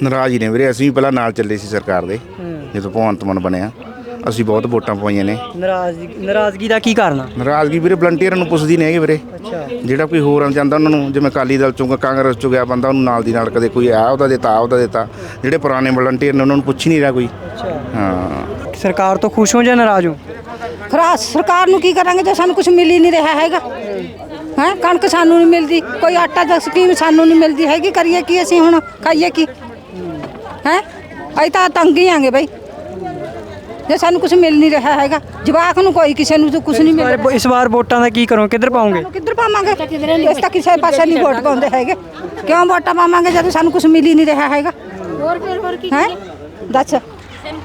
ਨਾਰਾਜ਼ ਹੀ ਨੇ ਵੀਰੇ। ਅਸੀਂ ਵੀ ਪਹਿਲਾਂ ਨਾਲ ਚੱਲੇ ਸੀ ਸਰਕਾਰ ਦੇ ਜਦੋਂ ਭਗਵੰਤ ਮਾਨ ਬਣਿਆ। ਅਸੀਂ ਬਹੁਤ ਵੋਟਾਂ ਪਵਾਈਆਂ ਨੇ। ਨਾਰਾਜ਼ਗੀ ਨਾਰਾਜ਼ਗੀ ਦਾ ਕੀ ਕਾਰਨ ਆ? ਨਾਰਾਜ਼ਗੀ ਵੀਰੇ ਵਲੰਟੀਅਰਾਂ ਨੂੰ ਪੁੱਛਦੀ ਨਹੀਂ ਹੈਗੇ ਵੀਰੇ। ਅੱਛਾ। ਜਿਹੜਾ ਕੋਈ ਹੋਰ ਜਾਂਦਾ ਉਹਨਾਂ ਨੂੰ ਜਿਵੇਂ ਅਕਾਲੀ ਦਲ ਚੋਂ ਕਾਂਗਰਸ ਚੋਂ ਗਿਆ ਬੰਦਾ ਉਹਨੂੰ ਨਾਲ ਦੀ ਨਾਲ ਕਦੇ ਕੋਈ ਆ ਉਹਦਾ ਦਿੱਤਾ ਉਹਦਾ ਦਿੱਤਾ। ਜਿਹੜੇ ਪੁਰਾਣੇ ਵਲੰਟੀਅਰ ਨੇ ਉਹਨਾਂ ਨੂੰ ਪੁੱਛ ਹੀ ਨਹੀਂ ਰਿਹਾ ਕੋਈ। ਅੱਛਾ। ਹਾਂ। ਸਰਕਾਰ ਤੋਂ ਖੁਸ਼ ਹੋ ਜਾਂ ਨਾਰਾਜ਼ ਹੋ? ਖਰਾ ਸਰਕਾਰ ਨੂੰ ਕੀ ਕਰਾਂਗੇ ਜੇ ਸਾਨੂੰ ਕੁਝ ਮਿਲ ਹੀ ਨਹੀਂ ਰਿਹਾ ਹੈਗਾ? ਹੈ? ਕਣਕ ਸਾਨੂੰ ਨਹੀਂ ਮਿਲਦੀ ਕੋਈ ਆਟਾ ਦਾ ਸਕੀਮ ਸਾਨੂੰ ਨਹੀਂ ਮਿਲਦੀ ਹੈਗੀ ਕਰੀਏ ਕੀ ਅਸੀਂ ਹੁਣ? ਖਾਈਏ ਕੀ? ਹੈ? ਅਸੀਂ ਤਾਂ ਤੰਗ ਹੀ ਆਂਗੇ ਬਈ। ਜੇ ਸਾਨੂੰ ਕੁਝ ਮਿਲ ਨਹੀਂ ਰਿਹਾ ਹੈਗਾ ਜਵਾਕ ਨੂੰ ਕੋਈ ਕਿਸੇ ਨੂੰ ਕੁਝ ਨਹੀਂ ਮਿਲ ਰਿਹਾ। ਇਸ ਵਾਰ ਵੋਟਾਂ ਦਾ ਕੀ ਕਰੋ ਕਿੱਧਰ ਪਾਉਂਗੇ ਕਿੱਧਰ ਪਾਵਾਂਗੇ? ਇਸ ਤਾਂ ਕਿਸੇ ਪਾਸੇ ਨਹੀਂ ਵੋਟ ਪਾਉਂਦੇ ਹੈਗੇ। ਕਿਉਂ ਵੋਟਾਂ ਪਾਵਾਂਗੇ ਜਦੋਂ ਸਾਨੂੰ ਕੁਝ ਮਿਲ ਹੀ ਨਹੀਂ ਰਿਹਾ ਹੈਗਾ? ਹੋਰ ਫਿਰ ਹੋਰ ਕੀ ਹੈ? ਦੱਸ।